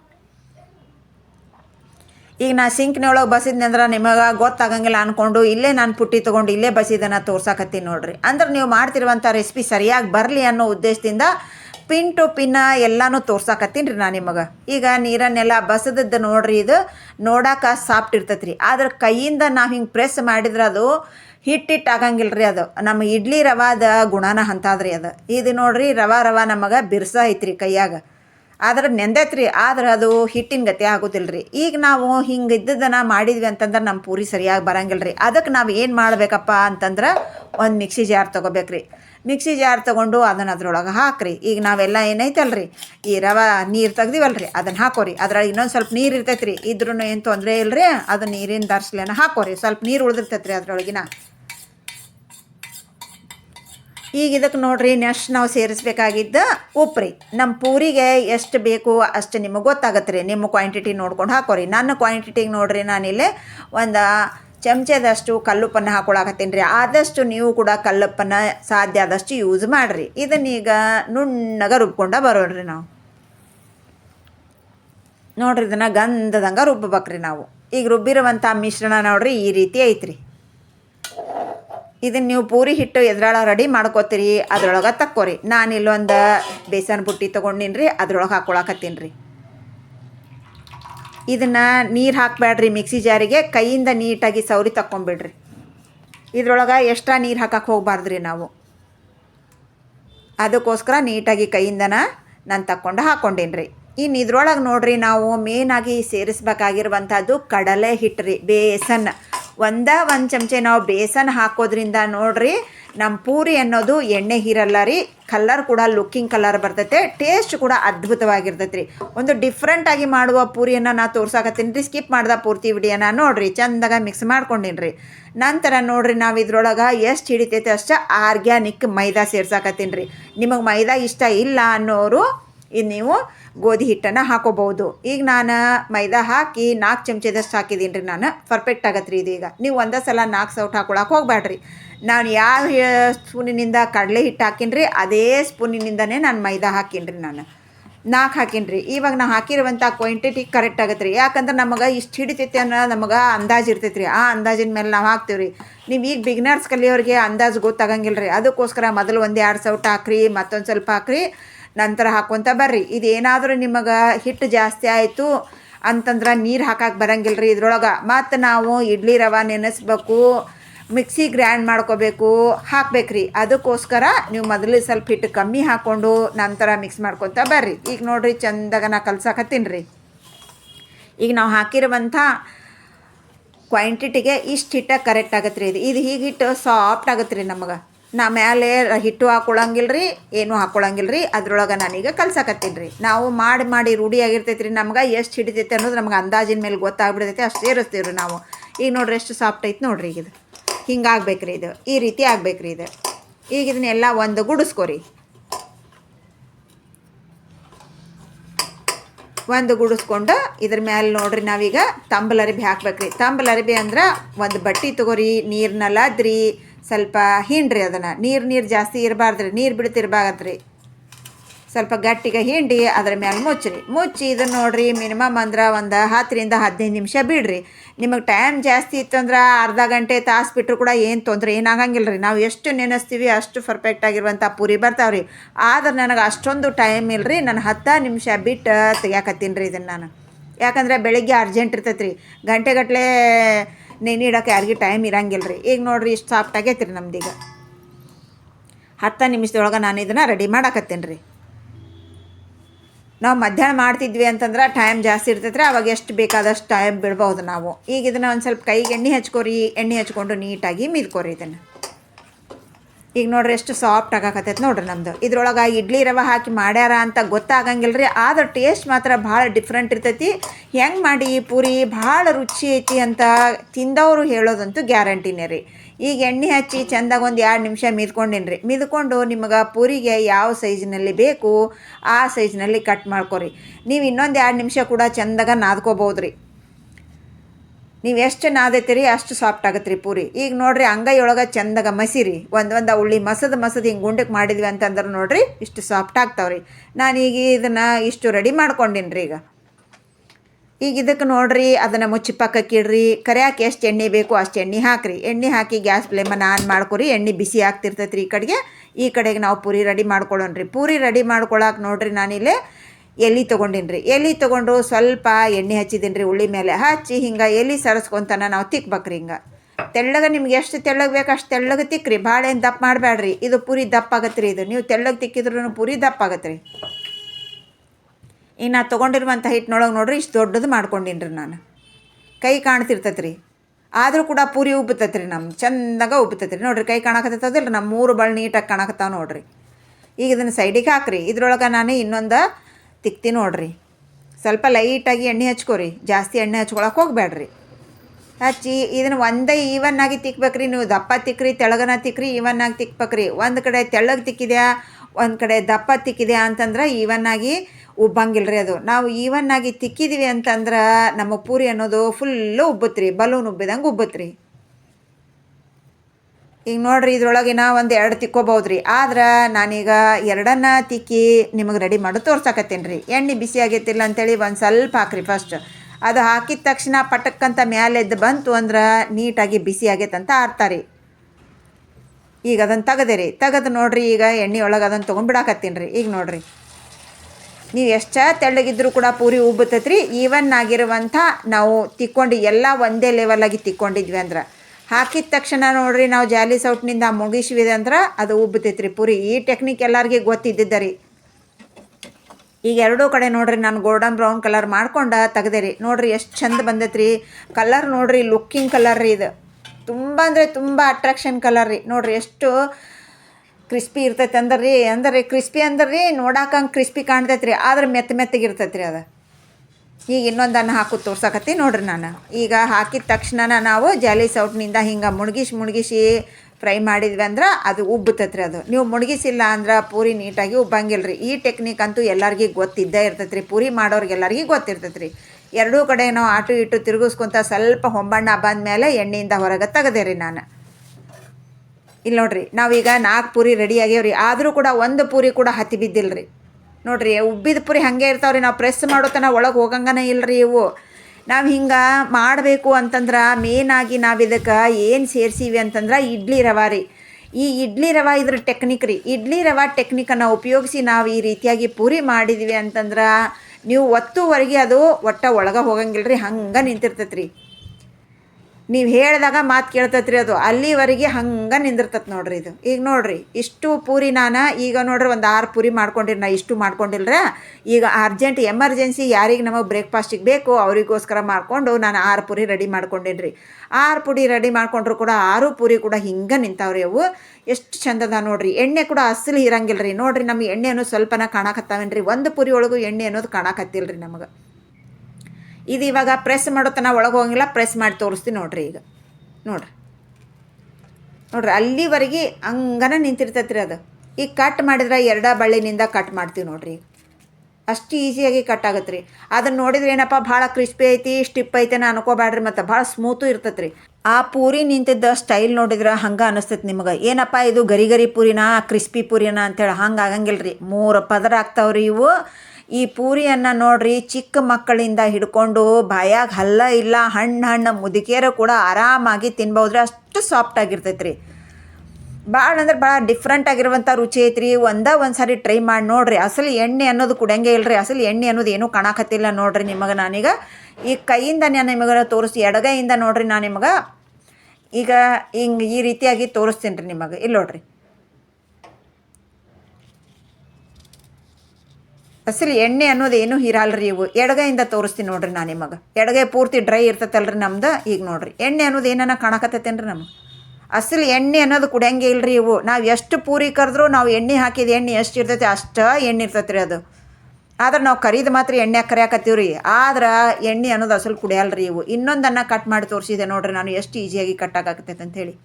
ಈಗ ನಾ ಸಿಂಕ್ನೊಳಗೆ ಬಸಿದ್ನಿ ಅಂದ್ರೆ ನಿಮಗೆ ಗೊತ್ತಾಗಂಗಿಲ್ಲ ಅಂದ್ಕೊಂಡು ಇಲ್ಲೇ ನಾನು ಪುಟ್ಟಿ ತೊಗೊಂಡು ಇಲ್ಲೇ ಬಸಿದನ್ನು ತೋರ್ಸಾಕತ್ತೀನಿ ನೋಡ್ರಿ. ಅಂದ್ರೆ ನೀವು ಮಾಡ್ತಿರುವಂಥ ರೆಸಿಪಿ ಸರಿಯಾಗಿ ಬರಲಿ ಅನ್ನೋ ಉದ್ದೇಶದಿಂದ ಪಿನ್ ಟು ಪಿನ್ನ ಎಲ್ಲನೂ ತೋರ್ಸಾಕತ್ತೀನಿ ರೀ ನಾನು ನಿಮಗೆ. ಈಗ ನೀರನ್ನೆಲ್ಲ ಬಸದದ್ದು ನೋಡ್ರಿ ಇದು ನೋಡಾಕ ಸಾಫ್ಟ್ ಇರ್ತೈತೆ ರೀ ಆದ್ರೆ ಕೈಯಿಂದ ನಾವು ಹಿಂಗೆ ಪ್ರೆಸ್ ಮಾಡಿದ್ರೆ ಅದು ಹಿಟ್ಟಿಟ್ಟು ಆಗಂಗಿಲ್ಲ ರೀ ಅದು. ನಮ್ಮ ಇಡ್ಲಿ ರವಾದ ಗುಣನ ಅಂತಾದ್ರಿ ಅದು. ಇದು ನೋಡ್ರಿ ರವಾ ರವಾ ನಮಗೆ ಬಿರ್ಸ ಐತ್ರಿ ಕೈಯಾಗ. ಆದ್ರೆ ನೆಂದೈತ್ರಿ, ಆದ್ರೆ ಅದು ಹಿಟ್ಟಿನ ಗತಿ ಆಗೋದಿಲ್ಲ ರೀ ಈಗ ನಾವು ಹಿಂಗೆ ಇದ್ದದನ್ನು ಮಾಡಿದ್ವಿ ಅಂತಂದ್ರೆ ನಮ್ಮ ಪೂರಿ ಸರಿಯಾಗಿ ಬರಂಗಿಲ್ಲ ರೀ ಅದಕ್ಕೆ ನಾವು ಏನು ಮಾಡಬೇಕಪ್ಪ ಅಂತಂದ್ರೆ ಒಂದು ಮಿಕ್ಸಿ ಜಾರ್ ತೊಗೋಬೇಕ್ರಿ. ಮಿಕ್ಸಿ ಜಾರ್ ತೊಗೊಂಡು ಅದನ್ನು ಅದ್ರೊಳಗೆ ಹಾಕ್ರಿ. ಈಗ ನಾವೆಲ್ಲ ಏನೈತಲ್ರಿ, ಈ ರವೆ ನೀರು ತೆಗ್ದಿವಲ್ರಿ, ಅದನ್ನು ಹಾಕೋರಿ. ಅದ್ರಾಗ ಇನ್ನೊಂದು ಸ್ವಲ್ಪ ನೀರು ಇರ್ತೈತೆ ರೀ ಇದ್ರೂ ಏನು ತೊಂದರೆ ಇಲ್ಲ ರೀ ಅದು ನೀರಿನ ದರ್ಶಲೇನ ಹಾಕೋರಿ. ಸ್ವಲ್ಪ ನೀರು ಉಳಿದಿರ್ತೈತೆ ರೀ ಅದ್ರೊಳಗಿನ. ಈಗ ಇದಕ್ಕೆ ನೋಡ್ರಿ ನೆಕ್ಸ್ಟ್ ನಾವು ಸೇರಿಸ್ಬೇಕಾಗಿದ್ದ ಉಪ್ಪು ನಮ್ಮ ಪೂರಿಗೆ ಎಷ್ಟು ಬೇಕು ಅಷ್ಟು ನಿಮಗೆ ಗೊತ್ತಾಗತ್ತೆ ರೀ. ನಿಮ್ಮ ಕ್ವಾಂಟಿಟಿ ನೋಡ್ಕೊಂಡು ಹಾಕೋರಿ. ನನ್ನ ಕ್ವಾಂಟಿಟಿಗೆ ನೋಡ್ರಿ ನಾನಿಲ್ಲಿ ಒಂದು ಚಮಚದಷ್ಟು ಕಲ್ಲುಪ್ಪನ್ನು ಹಾಕೊಳಕತ್ತೀನಿ ರೀ. ಆದಷ್ಟು ನೀವು ಕೂಡ ಕಲ್ಲುಪ್ಪನ್ನು ಸಾಧ್ಯ ಆದಷ್ಟು ಯೂಸ್ ಮಾಡಿರಿ. ಇದನ್ನೀಗ ನುಣ್ಣಗೆ ರುಬ್ಕೊಂಡ ಬರೋಣ್ರಿ ನಾವು. ನೋಡ್ರಿ ಇದನ್ನು ಗಂಧದಂಗೆ ರುಬ್ಬಬೇಕ್ರಿ ನಾವು. ಈಗ ರುಬ್ಬಿರುವಂಥ ಮಿಶ್ರಣ ನೋಡ್ರಿ ಈ ರೀತಿ ಐತ್ರಿ. ಇದನ್ನು ನೀವು ಪೂರಿ ಹಿಟ್ಟು ಎದ್ರೊಳಗೆ ರೆಡಿ ಮಾಡ್ಕೋತೀರಿ, ಅದ್ರೊಳಗೆ ತಕ್ಕೋರಿ. ನಾನು ಇಲ್ಲೊಂದು ಬೇಸನ್ ಬುಟ್ಟಿ ತೊಗೊಂಡಿನಿ ರೀ ಅದ್ರೊಳಗೆ ಹಾಕ್ಕೊಳಕತ್ತೀನಿ ರೀ. ಇದನ್ನು ನೀರು ಹಾಕಬೇಡ್ರಿ ಮಿಕ್ಸಿ ಜಾರಿಗೆ, ಕೈಯಿಂದ ನೀಟಾಗಿ ಸೌರಿ ತಕ್ಕೊಂಬಿಡ್ರಿ. ಇದ್ರೊಳಗೆ ಎಕ್ಸ್ಟ್ರಾ ನೀರು ಹಾಕಕ್ಕೆ ಹೋಗ್ಬಾರ್ದು ರೀ ನಾವು. ಅದಕ್ಕೋಸ್ಕರ ನೀಟಾಗಿ ಕೈಯಿಂದನ ನಾನು ತಕ್ಕೊಂಡು ಹಾಕ್ಕೊಂಡೀನಿ ರೀ ಇನ್ನು ಇದ್ರೊಳಗೆ ನೋಡ್ರಿ ನಾವು ಮೇನಾಗಿ ಸೇರಿಸ್ಬೇಕಾಗಿರುವಂಥದ್ದು ಕಡಲೆ ಹಿಟ್ಟು ರೀ, ಬೇಸನ್. ಒಂದ ಒಂದು ಚಮಚೆ ನಾವು ಬೇಸನ್ ಹಾಕೋದ್ರಿಂದ ನೋಡ್ರಿ ನಮ್ಮ ಪೂರಿ ಅನ್ನೋದು ಎಣ್ಣೆ ಹೀರಲ್ಲ ರೀ ಕಲರ್ ಕೂಡ ಲುಕ್ಕಿಂಗ್ ಕಲರ್ ಬರ್ತೈತೆ ಟೇಸ್ಟ್ ಕೂಡ ಅದ್ಭುತವಾಗಿರ್ತೈತೆ ರೀ ಒಂದು ಡಿಫ್ರೆಂಟಾಗಿ ಮಾಡುವ ಪೂರಿಯನ್ನು ನಾ ತೋರ್ಸಾಕತ್ತೀನಿ ರೀ ಸ್ಕಿಪ್ ಮಾಡ್ದ ಪೂರ್ತಿ ವಿಡಿಯೋನ ನೋಡ್ರಿ, ಚಂದಾಗ ಮಿಕ್ಸ್ ಮಾಡ್ಕೊಂಡಿನಿ ರೀ ನಂತರ ನೋಡ್ರಿ ನಾವು ಇದ್ರೊಳಗೆ ಎಷ್ಟು ಹಿಡಿತೈತೆ ಅಷ್ಟು ಆರ್ಗ್ಯಾನಿಕ್ ಮೈದಾ ಸೇರ್ಸಾಕತ್ತೀನಿ ರೀ. ನಿಮಗೆ ಮೈದಾ ಇಷ್ಟ ಇಲ್ಲ ಅನ್ನೋರು ಇದು ನೀವು ಗೋಧಿ ಹಿಟ್ಟನ್ನು ಹಾಕೋಬಹುದು. ಈಗ ನಾನು ಮೈದಾ ಹಾಕಿ ನಾಲ್ಕು ಚಮಚದಷ್ಟು ಹಾಕಿದ್ದೀನಿ ರೀ ನಾನು. ಪರ್ಫೆಕ್ಟ್ ಆಗತ್ತೆ ರೀ ಈಗ. ನೀವು ಒಂದೇ ಸಲ ನಾಲ್ಕು ಸೌಟ್ ಹಾಕೊಳಕ್ಕೆ ಹೋಗ್ಬೇಡ್ರಿ ನಾನು ಯಾವ ಸ್ಪೂನಿನಿಂದ ಕಡಲೆ ಹಿಟ್ಟು ಹಾಕೀನಿ ರೀ ಅದೇ ಸ್ಪೂನಿನಿಂದನೇ ನಾನು ಮೈದಾ ಹಾಕೀನಿ ರೀ ನಾನು. ನಾಲ್ಕು ಹಾಕೀನಿ ರೀ ಇವಾಗ ನಾ ಹಾಕಿರುವಂಥ ಕ್ವಾಂಟಿಟಿ ಕರೆಕ್ಟ್ ಆಗತ್ತೆ ರೀ ಯಾಕಂದ್ರೆ ನಮಗೆ ಇಷ್ಟು ಹಿಡಿತೈತೆ ಅನ್ನೋ ನಮಗೆ ಅಂದಾಜು ಇರ್ತೈತೆ ರೀ ಆ ಅಂದಾಜಿನ ಮೇಲೆ ನಾವು ಹಾಕ್ತೀವಿ ರೀ ನೀವು ಈಗ ಬಿಗ್ನರ್ಸ್ ಕಲಿಯೋರಿಗೆ ಅಂದಾಜು ಗೊತ್ತಾಗಂಗಿಲ್ಲ ರೀ ಅದಕ್ಕೋಸ್ಕರ ಮೊದಲು ಒಂದು ಎರಡು ಸೌಟ್ ಹಾಕ್ರಿ, ಮತ್ತೊಂದು ಸ್ವಲ್ಪ ಹಾಕ್ರಿ. ನಂತರ ಹಾಕ್ಕೊತ ಬರ್ರಿ. ಇದೇನಾದರೂ ನಿಮಗೆ ಹಿಟ್ಟು ಜಾಸ್ತಿ ಆಯಿತು ಅಂತಂದ್ರೆ ನೀರು ಹಾಕಕ್ಕೆ ಬರಂಗಿಲ್ಲ ರೀ ಇದ್ರೊಳಗೆ. ಮತ್ತು ನಾವು ಇಡ್ಲಿ ರವೆ ನೆನೆಸ್ಬೇಕು, ಮಿಕ್ಸಿ ಗ್ರ್ಯಾಂಡ್ ಮಾಡ್ಕೋಬೇಕು, ಹಾಕ್ಬೇಕ್ರಿ. ಅದಕ್ಕೋಸ್ಕರ ನೀವು ಮೊದಲು ಸ್ವಲ್ಪ ಹಿಟ್ಟು ಕಮ್ಮಿ ಹಾಕ್ಕೊಂಡು ನಂತರ ಮಿಕ್ಸ್ ಮಾಡ್ಕೊತ ಬರ್ರಿ. ಈಗ ನೋಡಿರಿ ಚಂದಾಗ ನಾ ಕಲ್ಸಕತ್ತೀನಿ ರೀ ಈಗ ನಾವು ಹಾಕಿರುವಂಥ ಕ್ವಾಂಟಿಟಿಗೆ ಇಷ್ಟು ಹಿಟ್ಟ ಕರೆಕ್ಟ್ ಆಗತ್ತೆ ರೀ ಇದು. ಇದು ಹೀಗೆ ಹಿಟ್ಟು ಸಾಫ್ಟ್ ಆಗತ್ತೆ ರೀ ನಮಗೆ. ನಾ ಮೇಲೆ ಹಿಟ್ಟು ಹಾಕೊಳ್ಳಂಗಿಲ್ಲ ರೀ ಏನೂ ಹಾಕೊಳ್ಳಂಗಿಲ್ಲ ರೀ ಅದ್ರೊಳಗೆ ನಾನೀಗ ಕಲ್ಸಕತ್ತೀನಿ ರೀ. ನಾವು ಮಾಡಿ ಮಾಡಿ ರೂಢಿ ಆಗಿರ್ತೈತೆ ರೀ ನಮ್ಗೆ, ಎಷ್ಟು ಹಿಡಿತೈತೆ ಅನ್ನೋದು ನಮ್ಗೆ ಅಂದಾಜಿನ ಮೇಲೆ ಗೊತ್ತಾಗ್ಬಿಡ್ತೈತೆ, ಅಷ್ಟು ಸೇರಿಸ್ತೀವಿ ರೀ ನಾವು. ಈಗ ನೋಡ್ರಿ ಎಷ್ಟು ಸಾಫ್ಟ್ ಐತೆ ನೋಡ್ರಿ ಈಗ ಇದು. ಹಿಂಗೆ ರೀ ಇದು. ಈ ರೀತಿ ಆಗ್ಬೇಕ್ರಿ ಇದು. ಈಗ ಇದನ್ನೆಲ್ಲ ಒಂದು ಗುಡಿಸ್ಕೊರಿ. ಒಂದು ಗುಡಿಸ್ಕೊಂಡು ಇದ್ರ ಮೇಲೆ ನೋಡ್ರಿ ನಾವೀಗ ತಂಬಲ್ ಅರಿಬಿ ಹಾಕ್ಬೇಕ್ರಿ. ತಂಬಲ್ ಅರಿಬಿ ಅಂದ್ರೆ ಒಂದು ಬಟ್ಟೆ ತಗೋರಿ ನೀರನ್ನ ಅದ್ರಿ ಸ್ವಲ್ಪ ಹಿಂಡ್ರಿ ಅದನ್ನು. ನೀರು ನೀರು ಜಾಸ್ತಿ ಇರಬಾರ್ದ್ರಿ. ನೀರು ಬಿಡ್ತಿರ್ಬಾರ್ದ್ರಿ. ಸ್ವಲ್ಪ ಗಟ್ಟಿಗೆ ಹಿಂಡಿ ಅದ್ರ ಮೇಲೆ ಮುಚ್ಚಿರಿ. ಮುಚ್ಚಿ ಇದನ್ನು ನೋಡ್ರಿ, ಮಿನಿಮಮ್ ಅಂದ್ರೆ ಒಂದು ಹತ್ತರಿಂದ ಹದಿನೈದು ನಿಮಿಷ ಬಿಡ್ರಿ. ನಿಮಗೆ ಟೈಮ್ ಜಾಸ್ತಿ ಇತ್ತು ಅಂದ್ರೆ ಅರ್ಧ ಗಂಟೆ ತಾಸು ಬಿಟ್ಟರು ಕೂಡ ಏನು ತೊಂದರೆ ಏನಾಗಂಗಿಲ್ಲ ರೀ ನಾವು ಎಷ್ಟು ನೆನೆಸ್ತೀವಿ ಅಷ್ಟು ಪರ್ಫೆಕ್ಟ್ ಆಗಿರುವಂಥ ಪೂರಿ ಬರ್ತಾವೆ ರೀ ಆದ್ರೆ ನನಗೆ ಅಷ್ಟೊಂದು ಟೈಮ್ ಇಲ್ಲ ರೀ ನಾನು ಹತ್ತು ನಿಮಿಷ ಬಿಟ್ಟು ತೆಗಿಯಾಕತ್ತೀನಿ ರೀ ಇದನ್ನು ನಾನು. ಯಾಕಂದ್ರೆ ಬೆಳಿಗ್ಗೆ ಅರ್ಜೆಂಟ್ ಇರ್ತೈತೆ ರೀ ಗಂಟೆಗಟ್ಟಲೆ ನೆನಿಡಕ್ಕೆ ಯಾರಿಗೆ ಟೈಮ್ ಇರಂಗಿಲ್ಲ ರೀ ಈಗ ನೋಡ್ರಿ ಇಷ್ಟು ಸಾಫ್ಟ್ ಆಗೈತೆ ರೀ ನಮ್ದೀಗ. ಹತ್ತು ನಿಮಿಷದೊಳಗೆ ನಾನು ಇದನ್ನು ರೆಡಿ ಮಾಡಾಕತ್ತೀನಿ ರೀ ನಾವು ಮಧ್ಯಾಹ್ನ ಮಾಡ್ತಿದ್ವಿ ಅಂತಂದ್ರೆ ಟೈಮ್ ಜಾಸ್ತಿ ಇರ್ತೈತ್ರಿ, ಅವಾಗ ಎಷ್ಟು ಬೇಕಾದಷ್ಟು ಟೈಮ್ ಬಿಡ್ಬೋದು ನಾವು. ಈಗ ಇದನ್ನು ಒಂದು ಸ್ವಲ್ಪ ಕೈಗೆ ಎಣ್ಣೆ ಹಚ್ಕೊರಿ, ಎಣ್ಣೆ ಹಚ್ಕೊಂಡು ನೀಟಾಗಿ ಮಿದ್ಕೊರಿ ಇದನ್ನು. ಈಗ ನೋಡ್ರಿ ಎಷ್ಟು ಸಾಫ್ಟ್ ಆಗಾಕತ್ತೈತೆ ನೋಡ್ರಿ ನಮ್ಮದು ಇದ್ರೊಳಗೆ ಇಡ್ಲಿ ರವೆ ಹಾಕಿ ಮಾಡ್ಯಾರ ಅಂತ ಗೊತ್ತಾಗಂಗಿಲ್ಲ ರೀ ಆದ್ರೆ ಟೇಸ್ಟ್ ಮಾತ್ರ ಭಾಳ ಡಿಫ್ರೆಂಟ್ ಇರ್ತೈತಿ. ಹೆಂಗೆ ಮಾಡಿ ಪೂರಿ? ಭಾಳ ರುಚಿ ಐತಿ ಅಂತ ತಿಂದವರು ಹೇಳೋದಂತೂ ಗ್ಯಾರಂಟಿನೇ ರೀ. ಈಗ ಎಣ್ಣೆ ಹಚ್ಚಿ ಚೆಂದಾಗ ಒಂದು ಎರಡು ನಿಮಿಷ ಮಿದ್ಕೊಂಡಿನಿ ರೀ ಮಿದ್ಕೊಂಡು ನಿಮಗೆ ಪೂರಿಗೆ ಯಾವ ಸೈಜ್ನಲ್ಲಿ ಬೇಕು, ಆ ಸೈಜ್ನಲ್ಲಿ ಕಟ್ ಮಾಡ್ಕೊರಿ. ನೀವು ಇನ್ನೊಂದು ಎರಡು ನಿಮಿಷ ಕೂಡ ಚೆಂದಾಗ ನಾದ್ಕೋಬೋದು ರೀ ನೀವು ಎಷ್ಟು ನಾದೈತಿರಿ ಅಷ್ಟು ಸಾಫ್ಟ್ ಆಗತ್ತೆ ರೀ ಪೂರಿ. ಈಗ ನೋಡ್ರಿ, ಅಂಗೈಯೊಳಗೆ ಚಂದಾಗ ಮಸಿರಿ. ಒಂದು ಒಂದು ಉಳ್ಳಿ ಮಸದ ಮಸದ ಹಿಂಗೆ ಗುಂಡಕ್ಕೆ ಮಾಡಿದ್ವಿ ಅಂತಂದ್ರೆ ನೋಡ್ರಿ, ಇಷ್ಟು ಸಾಫ್ಟ್ ಆಗ್ತಾವ್ರಿ. ನಾನು ಈಗ ಇದನ್ನು ಇಷ್ಟು ರೆಡಿ ಮಾಡ್ಕೊಂಡಿನಿ ರೀ ಈಗ. ಈಗ ಇದಕ್ಕೆ ನೋಡ್ರಿ, ಅದನ್ನು ಮುಚ್ಚಿ ಪಕ್ಕಕ್ಕೆ ಇಡ್ರಿ. ಕರಿಯಾಕೆ ಎಷ್ಟು ಎಣ್ಣೆ ಬೇಕು ಅಷ್ಟು ಎಣ್ಣೆ ಹಾಕ್ರಿ. ಎಣ್ಣೆ ಹಾಕಿ ಗ್ಯಾಸ್ ಫ್ಲೇಮನ್ನು ಆನ್ ಮಾಡ್ಕೊರಿ. ಎಣ್ಣೆ ಬಿಸಿ ಆಗ್ತಿರ್ತೈತೆ ರೀ ಈ ಕಡೆಗೆ. ಈ ಕಡೆಗೆ ನಾವು ಪೂರಿ ರೆಡಿ ಮಾಡ್ಕೊಳ್ಳೋಣ ರೀ ಪೂರಿ ರೆಡಿ ಮಾಡ್ಕೊಳಕ್ಕೆ ನೋಡ್ರಿ ನಾನಿಲ್ಲಿ ಎಲೆ ತೊಗೊಂಡಿನಿ ರೀ ಎಲೆ ತೊಗೊಂಡು ಸ್ವಲ್ಪ ಎಣ್ಣೆ ಹಚ್ಚಿದ್ದೀನಿ ರೀ ಉಳ್ಳಿ ಮೇಲೆ ಹಚ್ಚಿ ಹಿಂಗೆ ಎಲೆ ಸರಸ್ಕೊಂತನ ನಾವು ತಿಕ್ಬೇಕ್ರಿ ಹಿಂಗೆ. ತೆಳ್ಳಗೆ ನಿಮ್ಗೆ ಎಷ್ಟು ತೆಳ್ಳಗೆ ಬೇಕು ಅಷ್ಟು ತೆಳ್ಳಗೆ ತಿಕ್ಕ್ರಿ ಭಾಳ ಏನು ದಪ್ಪ ಮಾಡಬೇಡ್ರಿ ಇದು ಪೂರಿ ದಪ್ಪ ಆಗತ್ತೆ ರೀ ಇದು. ನೀವು ತೆಳ್ಳಗೆ ತಿಕ್ಕಿದ್ರೂ ಪೂರಿ ದಪ್ಪ ಆಗತ್ತೆ ರೀ ಇನ್ನು ನಾ ತೊಗೊಂಡಿರುವಂಥ ಹಿಟ್ಟಿನೊಳಗೆ ನೋಡ್ರಿ, ಇಷ್ಟು ದೊಡ್ಡದು ಮಾಡ್ಕೊಂಡಿನಿ ನಾನು. ಕೈ ಕಾಣ್ತಿರ್ತೈತೆ ರೀ ಆದರೂ ಕೂಡ ಪೂರಿ ಉಬ್ಬತೈತೆ ನಮ್ಮ ಚಂದಾಗ ಉಬ್ಬತೈತೆ ರೀ ನೋಡ್ರಿ ಕೈ ಕಾಣಕತ್ತದಿಲ್ಲ ನಮ್ಮ ಮೂರು ಬಳ್ಳಿ ನೀಟಾಗಿ ಕಾಣಕತ್ತಾವ ನೋಡ್ರಿ. ಈಗ ಇದನ್ನು ಸೈಡಿಗೆ ಹಾಕ್ರಿ. ಇದ್ರೊಳಗೆ ನಾನು ಇನ್ನೊಂದು ತಿಕ್ತಿ ನೋಡ್ರಿ. ಸ್ವಲ್ಪ ಲೈಟಾಗಿ ಎಣ್ಣೆ ಹಚ್ಕೋರಿ. ಜಾಸ್ತಿ ಎಣ್ಣೆ ಹಚ್ಕೊಳಕ್ಕೆ ಹೋಗ್ಬೇಡ್ರಿ ಹಚ್ಚಿ ಇದನ್ನು ಒಂದೇ ಈವನ್ ಆಗಿ ತಿಕ್ಬೇಕ್ರಿ. ನೀವು ದಪ್ಪ ತಿಕ್ಕ್ರಿ ತೆಳಗನ ತಿಕ್ಕ್ರಿ ಆಗಿ ತಿಕ್ಬೇಕ್ರಿ. ಒಂದು ಕಡೆ ತೆಳ್ಳಗೆ ತಿಕ್ಕಿದ್ಯಾ, ಒಂದು ಕಡೆ ದಪ್ಪ ತಿಕ್ಕಿದ್ಯಾ ಅಂತಂದ್ರೆ ಈವನ್ ಆಗಿ ಉಬ್ಬಂಗಿಲ್ಲ ರೀ ಅದು. ನಾವು ಈವನ್ ಆಗಿ ತಿಕ್ಕಿದೀವಿ ಅಂತಂದ್ರೆ ನಮ್ಮ ಪೂರಿ ಅನ್ನೋದು ಫುಲ್ಲು ಉಬ್ಬುತ್ರಿ, ಬಲೂನ್ ಉಬ್ಬಿದಂಗೆ ಉಬ್ಬುತ್ರಿ. ಈಗ ನೋಡ್ರಿ ನಾ ಒಂದು ಎರಡು ತಿಕ್ಕೋಬೋದು ರೀ ಆದ್ರೆ ನಾನೀಗ ಎರಡನ್ನ ತಿಕ್ಕಿ ನಿಮಗೆ ರೆಡಿ ಮಾಡಿ ತೋರ್ಸಕತ್ತೀನಿ ರೀ ಎಣ್ಣೆ ಬಿಸಿ ಆಗೈತಿಲ್ಲ ಅಂತೇಳಿ ಒಂದು ಸ್ವಲ್ಪ ಹಾಕ್ರಿ ಫಸ್ಟ್ ಅದು ಹಾಕಿದ ತಕ್ಷಣ ಪಟಕ್ಕಂತ ಮ್ಯಾಲೆ ಎದ್ದು ಬಂತು ಅಂದ್ರೆ ನೀಟಾಗಿ ಬಿಸಿ ಆಗೈತೆ ಅಂತ ಆರ್ತಾರೆ. ಈಗ ಅದನ್ನು ತೆಗದೆ ರೀ ತೆಗೆದು ನೋಡ್ರಿ ಈಗ ಎಣ್ಣೆ ಒಳಗೆ ಅದನ್ನು ತೊಗೊಂಡ್ಬಿಡಾಕತ್ತೀನಿ ರೀ ಈಗ ನೋಡ್ರಿ. ನೀವು ಎಷ್ಟು ತೆಳ್ಳಗಿದ್ರೂ ಕೂಡ ಪೂರಿ ಉಬ್ಬತೈತ್ರಿ ಈವನ್ ಆಗಿರುವಂಥ ನಾವು ತಿಕ್ಕೊಂಡು ಎಲ್ಲ ಒಂದೇ ಲೆವೆಲಾಗಿ ತಿಕ್ಕೊಂಡಿದ್ವಿ ಅಂದ್ರೆ. ಹಾಕಿದ ತಕ್ಷಣ ನೋಡ್ರಿ, ನಾವು ಜಾಲಿ ಸೌಟ್ನಿಂದ ಮುಗಿಸಿವಿ ಅಂದ್ರೆ ಅದು ಉಬ್ಬತೈತೆ ರೀ ಪೂರಿ. ಈ ಟೆಕ್ನಿಕ್ ಎಲ್ಲರಿಗೆ ಗೊತ್ತಿದ್ದಿದ್ದ ರೀ ಈಗ ಎರಡೂ ಕಡೆ ನೋಡ್ರಿ, ನಾನು ಗೋಲ್ಡನ್ ಬ್ರೌನ್ ಕಲರ್ ಮಾಡ್ಕೊಂಡು ತೆಗ್ದೆ ರೀ ನೋಡ್ರಿ, ಎಷ್ಟು ಚಂದ ಬಂದೈತೆ ರೀ ಕಲರ್ ನೋಡ್ರಿ ಲುಕ್ಕಿಂಗ್ ಕಲರ್ ರೀ ಇದು. ತುಂಬ ಅಂದರೆ ತುಂಬ ಅಟ್ರಾಕ್ಷನ್ ಕಲರ್ ರೀ. ನೋಡ್ರಿ, ಎಷ್ಟು ಕ್ರಿಸ್ಪಿ ಇರ್ತೈತೆ ಅಂದ್ರೆ ರೀ ಅಂದ್ರೆ ಕ್ರಿಸ್ಪಿ ಅಂದ್ರೆ ರೀ ನೋಡಾಕಂಗೆ ಕ್ರಿಸ್ಪಿ ಕಾಣ್ತೈತೆ ರೀ ಆದ್ರೆ ಮೆತ್ತ ಮೆತ್ತಗೆ ಇರ್ತೈತೆ ರೀ ಅದು. ಈಗ ಇನ್ನೊಂದನ್ನು ಹಾಕು ತೋರ್ಸಕತ್ತಿ ನೋಡ್ರಿ ನಾನು. ಈಗ ಹಾಕಿದ ತಕ್ಷಣ ನಾವು ಜಾಲಿ ಸೌಟ್ನಿಂದ ಹಿಂಗೆ ಮುಣಗಿಸಿ ಮುಣಗಿಸಿ ಫ್ರೈ ಮಾಡಿದ್ವಿ ಅಂದ್ರೆ ಅದು ಉಬ್ಬುತ್ತೈತೆ ರೀ ಅದು. ನೀವು ಮುಣಗಿಸಿಲ್ಲ ಅಂದ್ರೆ ಪೂರಿ ನೀಟಾಗಿ ಉಬ್ಬಂಗಿಲ್ಲ ರೀ ಈ ಟೆಕ್ನಿಕ್ ಅಂತೂ ಎಲ್ಲರಿಗೂ ಗೊತ್ತಿದ್ದೇ ಇರ್ತೈತೆ ರೀ ಪೂರಿ ಮಾಡೋರಿಗೆ ಎಲ್ಲರಿಗೂ ಗೊತ್ತಿರ್ತೈತೆ ರೀ ಎರಡೂ ಕಡೆ ನಾವು ಆಟು ಇಟ್ಟು ತಿರುಗಿಸ್ಕೊಂತ ಸ್ವಲ್ಪ ಹೊಂಬಣ್ಣ ಬಂದಮೇಲೆ ಎಣ್ಣೆಯಿಂದ ಹೊರಗೆ ತೆಗೆದೆ ರೀ ನಾನು. ಇಲ್ಲಿ ನೋಡ್ರಿ, ನಾವೀಗ ನಾಲ್ಕು ಪೂರಿ ರೆಡಿ ರೀ ಆದರೂ ಕೂಡ ಒಂದು ಪೂರಿ ಕೂಡ ಹತ್ತಿ ಬಿದ್ದಿಲ್ಲ ರೀ ನೋಡ್ರಿ, ಉಬ್ಬಿದ ಪುರಿ ಹಾಗೆ ಇರ್ತಾವ್ರಿ, ನಾವು ಪ್ರೆಸ್ ಮಾಡೋ ತನಕ ಒಳಗೆ ಹೋಗಂಗನೇ ಇಲ್ರಿ ಇವು. ನಾವು ಹಿಂಗೆ ಮಾಡಬೇಕು ಅಂತಂದ್ರೆ ಮೇನಾಗಿ ನಾವು ಇದಕ್ಕೆ ಏನು ಸೇರಿಸೀವಿ ಅಂತಂದ್ರೆ ಇಡ್ಲಿ ರವೆ ರೀ. ಈ ಇಡ್ಲಿ ರವೆ ಇದ್ರ ಟೆಕ್ನಿಕ್ ರೀ. ಇಡ್ಲಿ ರವೆ ಟೆಕ್ನಿಕನ್ನು ಉಪಯೋಗಿಸಿ ನಾವು ಈ ರೀತಿಯಾಗಿ ಪೂರಿ ಮಾಡಿದ್ವಿ ಅಂತಂದ್ರೆ ನೀವು ಒತ್ತುವರೆಗೆ ಅದು ಒಟ್ಟ ಒಳಗೆ ಹೋಗಂಗಿಲ್ಲ ರೀ ಹಂಗೆ ನಿಂತಿರ್ತೈತೆ ರೀ ನೀವು ಹೇಳಿದಾಗ ಮಾತು ಕೇಳ್ತೈತ್ರಿ ಅದು. ಅಲ್ಲಿವರೆಗೆ ಹಂಗೆ ನಿಂದಿರ್ತೈತೆ ನೋಡ್ರಿ ಇದು. ಈಗ ನೋಡ್ರಿ, ಇಷ್ಟು ಪೂರಿ ನಾನು ಈಗ ನೋಡ್ರಿ ಒಂದು ಆರು ಪೂರಿ ಮಾಡ್ಕೊಂಡಿರಿ, ನಾ ಇಷ್ಟು ಮಾಡ್ಕೊಂಡಿಲ್ರ? ಈಗ ಅರ್ಜೆಂಟ್ ಎಮರ್ಜೆನ್ಸಿ ಯಾರಿಗೆ ನಮಗೆ ಬ್ರೇಕ್ಫಾಸ್ಟಿಗೆ ಬೇಕು ಅವರಿಗೋಸ್ಕರ ಮಾಡಿಕೊಂಡು ನಾನು ಆರು ಪೂರಿ ರೆಡಿ ಮಾಡ್ಕೊಂಡಿನ್ರಿ. ಆರು ಪುಡಿ ರೆಡಿ ಮಾಡ್ಕೊಂಡ್ರು ಕೂಡ ಆರು ಪೂರಿ ಕೂಡ ಹಿಂಗೆ ನಿಂತಾವ್ರಿ ಅವು. ಎಷ್ಟು ಚಂದದ ನೋಡ್ರಿ. ಎಣ್ಣೆ ಕೂಡ ಅಸಲು ಇರಂಗಿಲ್ಲ ರೀ ನೋಡ್ರಿ ನಮಗೆ ಎಣ್ಣೆ ಅನ್ನೋದು ಸ್ವಲ್ಪನ ಕಾಣಕತ್ತಾವೇನ್ರಿ? ಒಂದು ಪುರಿ ಒಳಗೂ ಎಣ್ಣೆ ಅನ್ನೋದು ಕಾಣಕತ್ತಿಲ್ಲ ರೀ ನಮಗೆ. ಇದು ಇವಾಗ ಪ್ರೆಸ್ ಮಾಡೋ ತನಕ ಒಳಗೆ ಹೋಗಂಗಿಲ್ಲ ಪ್ರೆಸ್ ಮಾಡಿ ತೋರಿಸ್ತೀನಿ ನೋಡ್ರಿ ಈಗ. ನೋಡ್ರಿ. ನೋಡ್ರಿ, ಅಲ್ಲಿವರೆಗೆ ಹಂಗನ ನಿಂತಿರ್ತೈತೆ ರೀ ಅದು. ಈಗ ಕಟ್ ಮಾಡಿದ್ರೆ ಎರಡ ಬಳ್ಳಿನಿಂದ ಕಟ್ ಮಾಡ್ತೀವಿ ನೋಡ್ರಿ ಅಷ್ಟು ಈಸಿಯಾಗಿ ಕಟ್ ಆಗತ್ತೆ ರೀ ಅದನ್ನ ನೋಡಿದ್ರೆ ಏನಪ್ಪ, ಭಾಳ ಕ್ರಿಸ್ಪಿ ಐತಿ ಸ್ಟಿಪ್ ಐತೆ ಅನ್ಕೋಬೇಡ್ರಿ ಮತ್ತು ಭಾಳ ಸ್ಮೂತು ಇರ್ತೈತೆ ರೀ ಆ ಪೂರಿ ನಿಂತಿದ್ದ ಸ್ಟೈಲ್ ನೋಡಿದ್ರೆ ಹಂಗೆ ಅನಿಸ್ತೈತೆ ನಿಮಗೆ. ಏನಪ್ಪ, ಇದು ಗರಿ ಗರಿ ಪೂರಿನಾ ಕ್ರಿಸ್ಪಿ ಪೂರಿನಾ ಅಂತೇಳಿ ಹಂಗೆ ಆಗಂಗಿಲ್ಲ ರೀ ಮೂರು ಪದರ ಆಗ್ತಾವ್ರಿ ಇವು. ಈ ಪೂರಿಯನ್ನು ನೋಡ್ರಿ ಚಿಕ್ಕ ಮಕ್ಕಳಿಂದ ಹಿಡ್ಕೊಂಡು ಬಾಯಾಗ ಹಲ್ಲ ಇಲ್ಲ, ಹಣ್ಣು ಹಣ್ಣು ಮುದುಕಿಯರು ಕೂಡ ಆರಾಮಾಗಿ ತಿನ್ಬೋದ್ರಿ. ಅಷ್ಟು ಸಾಫ್ಟ್ ಆಗಿರ್ತೈತೆ ರೀ ಭಾಳ ಅಂದ್ರೆ ಭಾಳ ಡಿಫ್ರೆಂಟ್ ಆಗಿರುವಂಥ ರುಚಿ ಐತ್ರಿ. ಒಂದೇ ಒಂದು ಸಾರಿ ಟ್ರೈ ಮಾಡಿ ನೋಡ್ರಿ. ಅಸಲು ಎಣ್ಣೆ ಅನ್ನೋದು ಕುಡಂಗೆ ಇಲ್ರಿ. ಅಸಲು ಎಣ್ಣೆ ಅನ್ನೋದು ಏನೂ ಕಾಣಕತ್ತಿಲ್ಲ ನೋಡ್ರಿ ನಿಮಗೆ ನಾನೀಗ. ಈ ಕೈಯಿಂದ ನಾನು ನಿಮಗೆ ತೋರಿಸಿ, ಎಡಗೈಯಿಂದ ನೋಡ್ರಿ ನಾನು ನಿಮಗೆ. ಈಗ ಹಿಂಗೆ ಈ ರೀತಿಯಾಗಿ ತೋರಿಸ್ತೀನಿ ರೀ ನಿಮಗೆ. ಇಲ್ಲಿ ನೋಡ್ರಿ. ಅಸಲು ಎಣ್ಣೆ ಅನ್ನೋದು ಏನೂ ಹೀರಲ್ರಿ ಇವು. ಎಡಗೈಯಿಂದ ತೋರಿಸ್ತೀನಿ ನೋಡ್ರಿ ನಾನು ನಿಮಗೆ. ಎಡಗೈ ಪೂರ್ತಿ ಡ್ರೈ ಇರ್ತೈತಲ್ರಿ ನಮ್ದು. ಈಗ ನೋಡ್ರಿ. ಎಣ್ಣೆ ಅನ್ನೋದು ಏನನ್ನ ಕಾಣಕತ್ತೈತೇನ್ರಿ ನಮ್ಗೆ? ಅಸಲು ಎಣ್ಣೆ ಅನ್ನೋದು ಕುಡಿಯಂಗೆ ಇಲ್ರಿ ಇವು. ನಾವು ಎಷ್ಟು ಪೂರಿ ಕರೆದ್ರೂ ನಾವು ಎಣ್ಣೆ ಹಾಕಿದ ಎಣ್ಣೆ ಎಷ್ಟು ಇರ್ತೈತಿ ಅಷ್ಟು ಎಣ್ಣೆ ಇರ್ತೈತೆ ರೀ ಅದು. ಆದ್ರೆ ನಾವು ಕರಿದು ಮಾತ್ರ ಎಣ್ಣೆ ಕರಿಯಾಕತ್ತೀವಿ ರೀ ಆದ್ರೆ ಎಣ್ಣೆ ಅನ್ನೋದು ಅಸಲು ಕುಡಿಯಲ್ರಿ ಇವು. ಇನ್ನೊಂದನ್ನು ಕಟ್ ಮಾಡಿ ತೋರಿಸಿದೆ ನೋಡ್ರಿ ನಾನು. ಎಷ್ಟು ಈಸಿಯಾಗಿ ಕಟ್ ಅಂತ ಅಂತೇಳಿ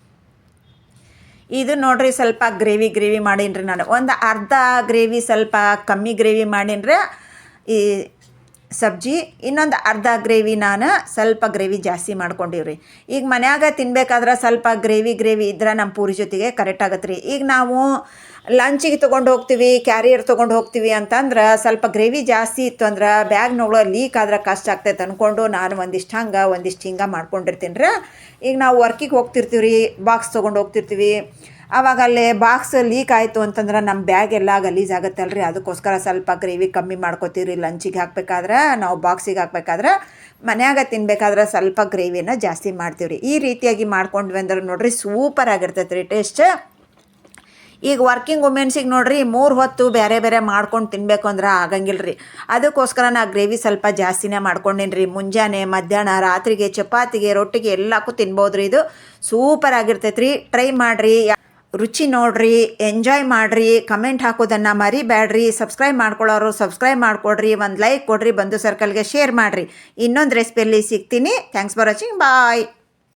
ಇದು ನೋಡ್ರಿ ಸ್ವಲ್ಪ ಗ್ರೇವಿ ಗ್ರೇವಿ ಮಾಡೀನಿ ರೀ ನಾನು. ಒಂದು ಅರ್ಧ ಗ್ರೇವಿ ಸ್ವಲ್ಪ ಕಮ್ಮಿ ಗ್ರೇವಿ ಮಾಡೀನಿ ಈ ಸಬ್ಜಿ, ಇನ್ನೊಂದು ಅರ್ಧ ಗ್ರೇವಿ ನಾನು ಸ್ವಲ್ಪ ಗ್ರೇವಿ ಜಾಸ್ತಿ ಮಾಡ್ಕೊಂಡಿವ್ರಿ. ಈಗ ಮನ್ಯಾಗ ತಿನ್ಬೇಕಾದ್ರೆ ಸ್ವಲ್ಪ ಗ್ರೇವಿ ಗ್ರೇವಿ ಇದ್ರೆ ನಮ್ಮ ಪೂರಿ ಜೊತೆಗೆ ಕರೆಕ್ಟ್ ಆಗತ್ತೆ ರೀ ಈಗ ನಾವು ಲಂಚಿಗೆ ತೊಗೊಂಡು ಹೋಗ್ತೀವಿ ಕ್ಯಾರಿಯರ್ ತೊಗೊಂಡು ಹೋಗ್ತೀವಿ ಅಂತಂದ್ರೆ ಸ್ವಲ್ಪ ಗ್ರೇವಿ ಜಾಸ್ತಿ ಇತ್ತು ಅಂದ್ರೆ ಬ್ಯಾಗ್ನೊಳಗೆ ಲೀಕ್ ಆದ್ರೆ ಕಷ್ಟ ಆಗ್ತೈತೆ ಅಂದ್ಕೊಂಡು ನಾನು ಒಂದಿಷ್ಟು ಹಂಗೆ, ಒಂದಿಷ್ಟು ಹಿಂಗೆ ಮಾಡ್ಕೊಂಡಿರ್ತೀನಿ ರೀ. ಈಗ ನಾವು ವರ್ಕಿಗೆ ಹೋಗ್ತಿರ್ತೀವಿ ರೀ ಬಾಕ್ಸ್ ತೊಗೊಂಡು ಹೋಗ್ತಿರ್ತೀವಿ. ಆವಾಗ ಅಲ್ಲಿ ಬಾಕ್ಸ್ ಲೀಕ್ ಆಯಿತು ಅಂತಂದ್ರೆ ನಮ್ಮ ಬ್ಯಾಗ್ ಎಲ್ಲ ಆಗುತ್ತಲ್ರಿ. ಅದಕ್ಕೋಸ್ಕರ ಸ್ವಲ್ಪ ಗ್ರೇವಿ ಕಮ್ಮಿ ಮಾಡ್ಕೋತೀವಿ ಲಂಚಿಗೆ ಹಾಕ್ಬೇಕಾದ್ರೆ, ನಾವು ಬಾಕ್ಸಿಗೆ ಹಾಕ್ಬೇಕಾದ್ರೆ, ಮನ್ಯಾಗ ತಿನ್ಬೇಕಾದ್ರೆ ಸ್ವಲ್ಪ ಗ್ರೇವಿನ ಜಾಸ್ತಿ ಮಾಡ್ತೀವಿ ರೀ ಈ ರೀತಿಯಾಗಿ ಮಾಡ್ಕೊಂಡ್ವಿ ಅಂದ್ರೆ ನೋಡ್ರಿ ಸೂಪರ್ ಆಗಿರ್ತೈತೆ ರೀ ಟೇಸ್ಟ್ ಈಗ ವರ್ಕಿಂಗ್ ವುಮೆನ್ಸಿಗೆ ನೋಡ್ರಿ ಮೂರು ಹೊತ್ತು ಬೇರೆ ಬೇರೆ ಮಾಡ್ಕೊಂಡು ತಿನ್ಬೇಕು ಅಂದ್ರೆ ಆಗಂಗಿಲ್ಲ ಅದಕ್ಕೋಸ್ಕರ ನಾ ಗ್ರೇವಿ ಸ್ವಲ್ಪ ಜಾಸ್ತಿನೇ ಮಾಡ್ಕೊಂಡಿನ್ರಿ. ರೀ ಮುಂಜಾನೆ, ಮಧ್ಯಾಹ್ನ, ರಾತ್ರಿಗೆ, ಚಪಾತಿಗೆ, ರೊಟ್ಟಿಗೆ ಎಲ್ಲಕ್ಕೂ ತಿನ್ಬೋದು ರೀ ಇದು. ಸೂಪರ್ ಆಗಿರ್ತೈತೆ ರೀ ಟ್ರೈ ಮಾಡಿರಿ. ರುಚಿ ನೋಡ್ರಿ. ಎಂಜಾಯ್ ಮಾಡಿರಿ. ಕಮೆಂಟ್ ಹಾಕೋದನ್ನು ಮರಿಬೇಡ್ರಿ ಸಬ್ಸ್ಕ್ರೈಬ್ ಮಾಡ್ಕೊಳ್ಳೋರು ಸಬ್ಸ್ಕ್ರೈಬ್ ಮಾಡ್ಕೊಡ್ರಿ. ಒಂದು ಲೈಕ್ ಕೊಡ್ರಿ. ಬಂಧು ಸರ್ಕಲ್ಗೆ ಶೇರ್ ಮಾಡಿರಿ. ಇನ್ನೊಂದು ರೆಸಿಪಿಯಲ್ಲಿ ಸಿಗ್ತೀನಿ. Thanks for watching bye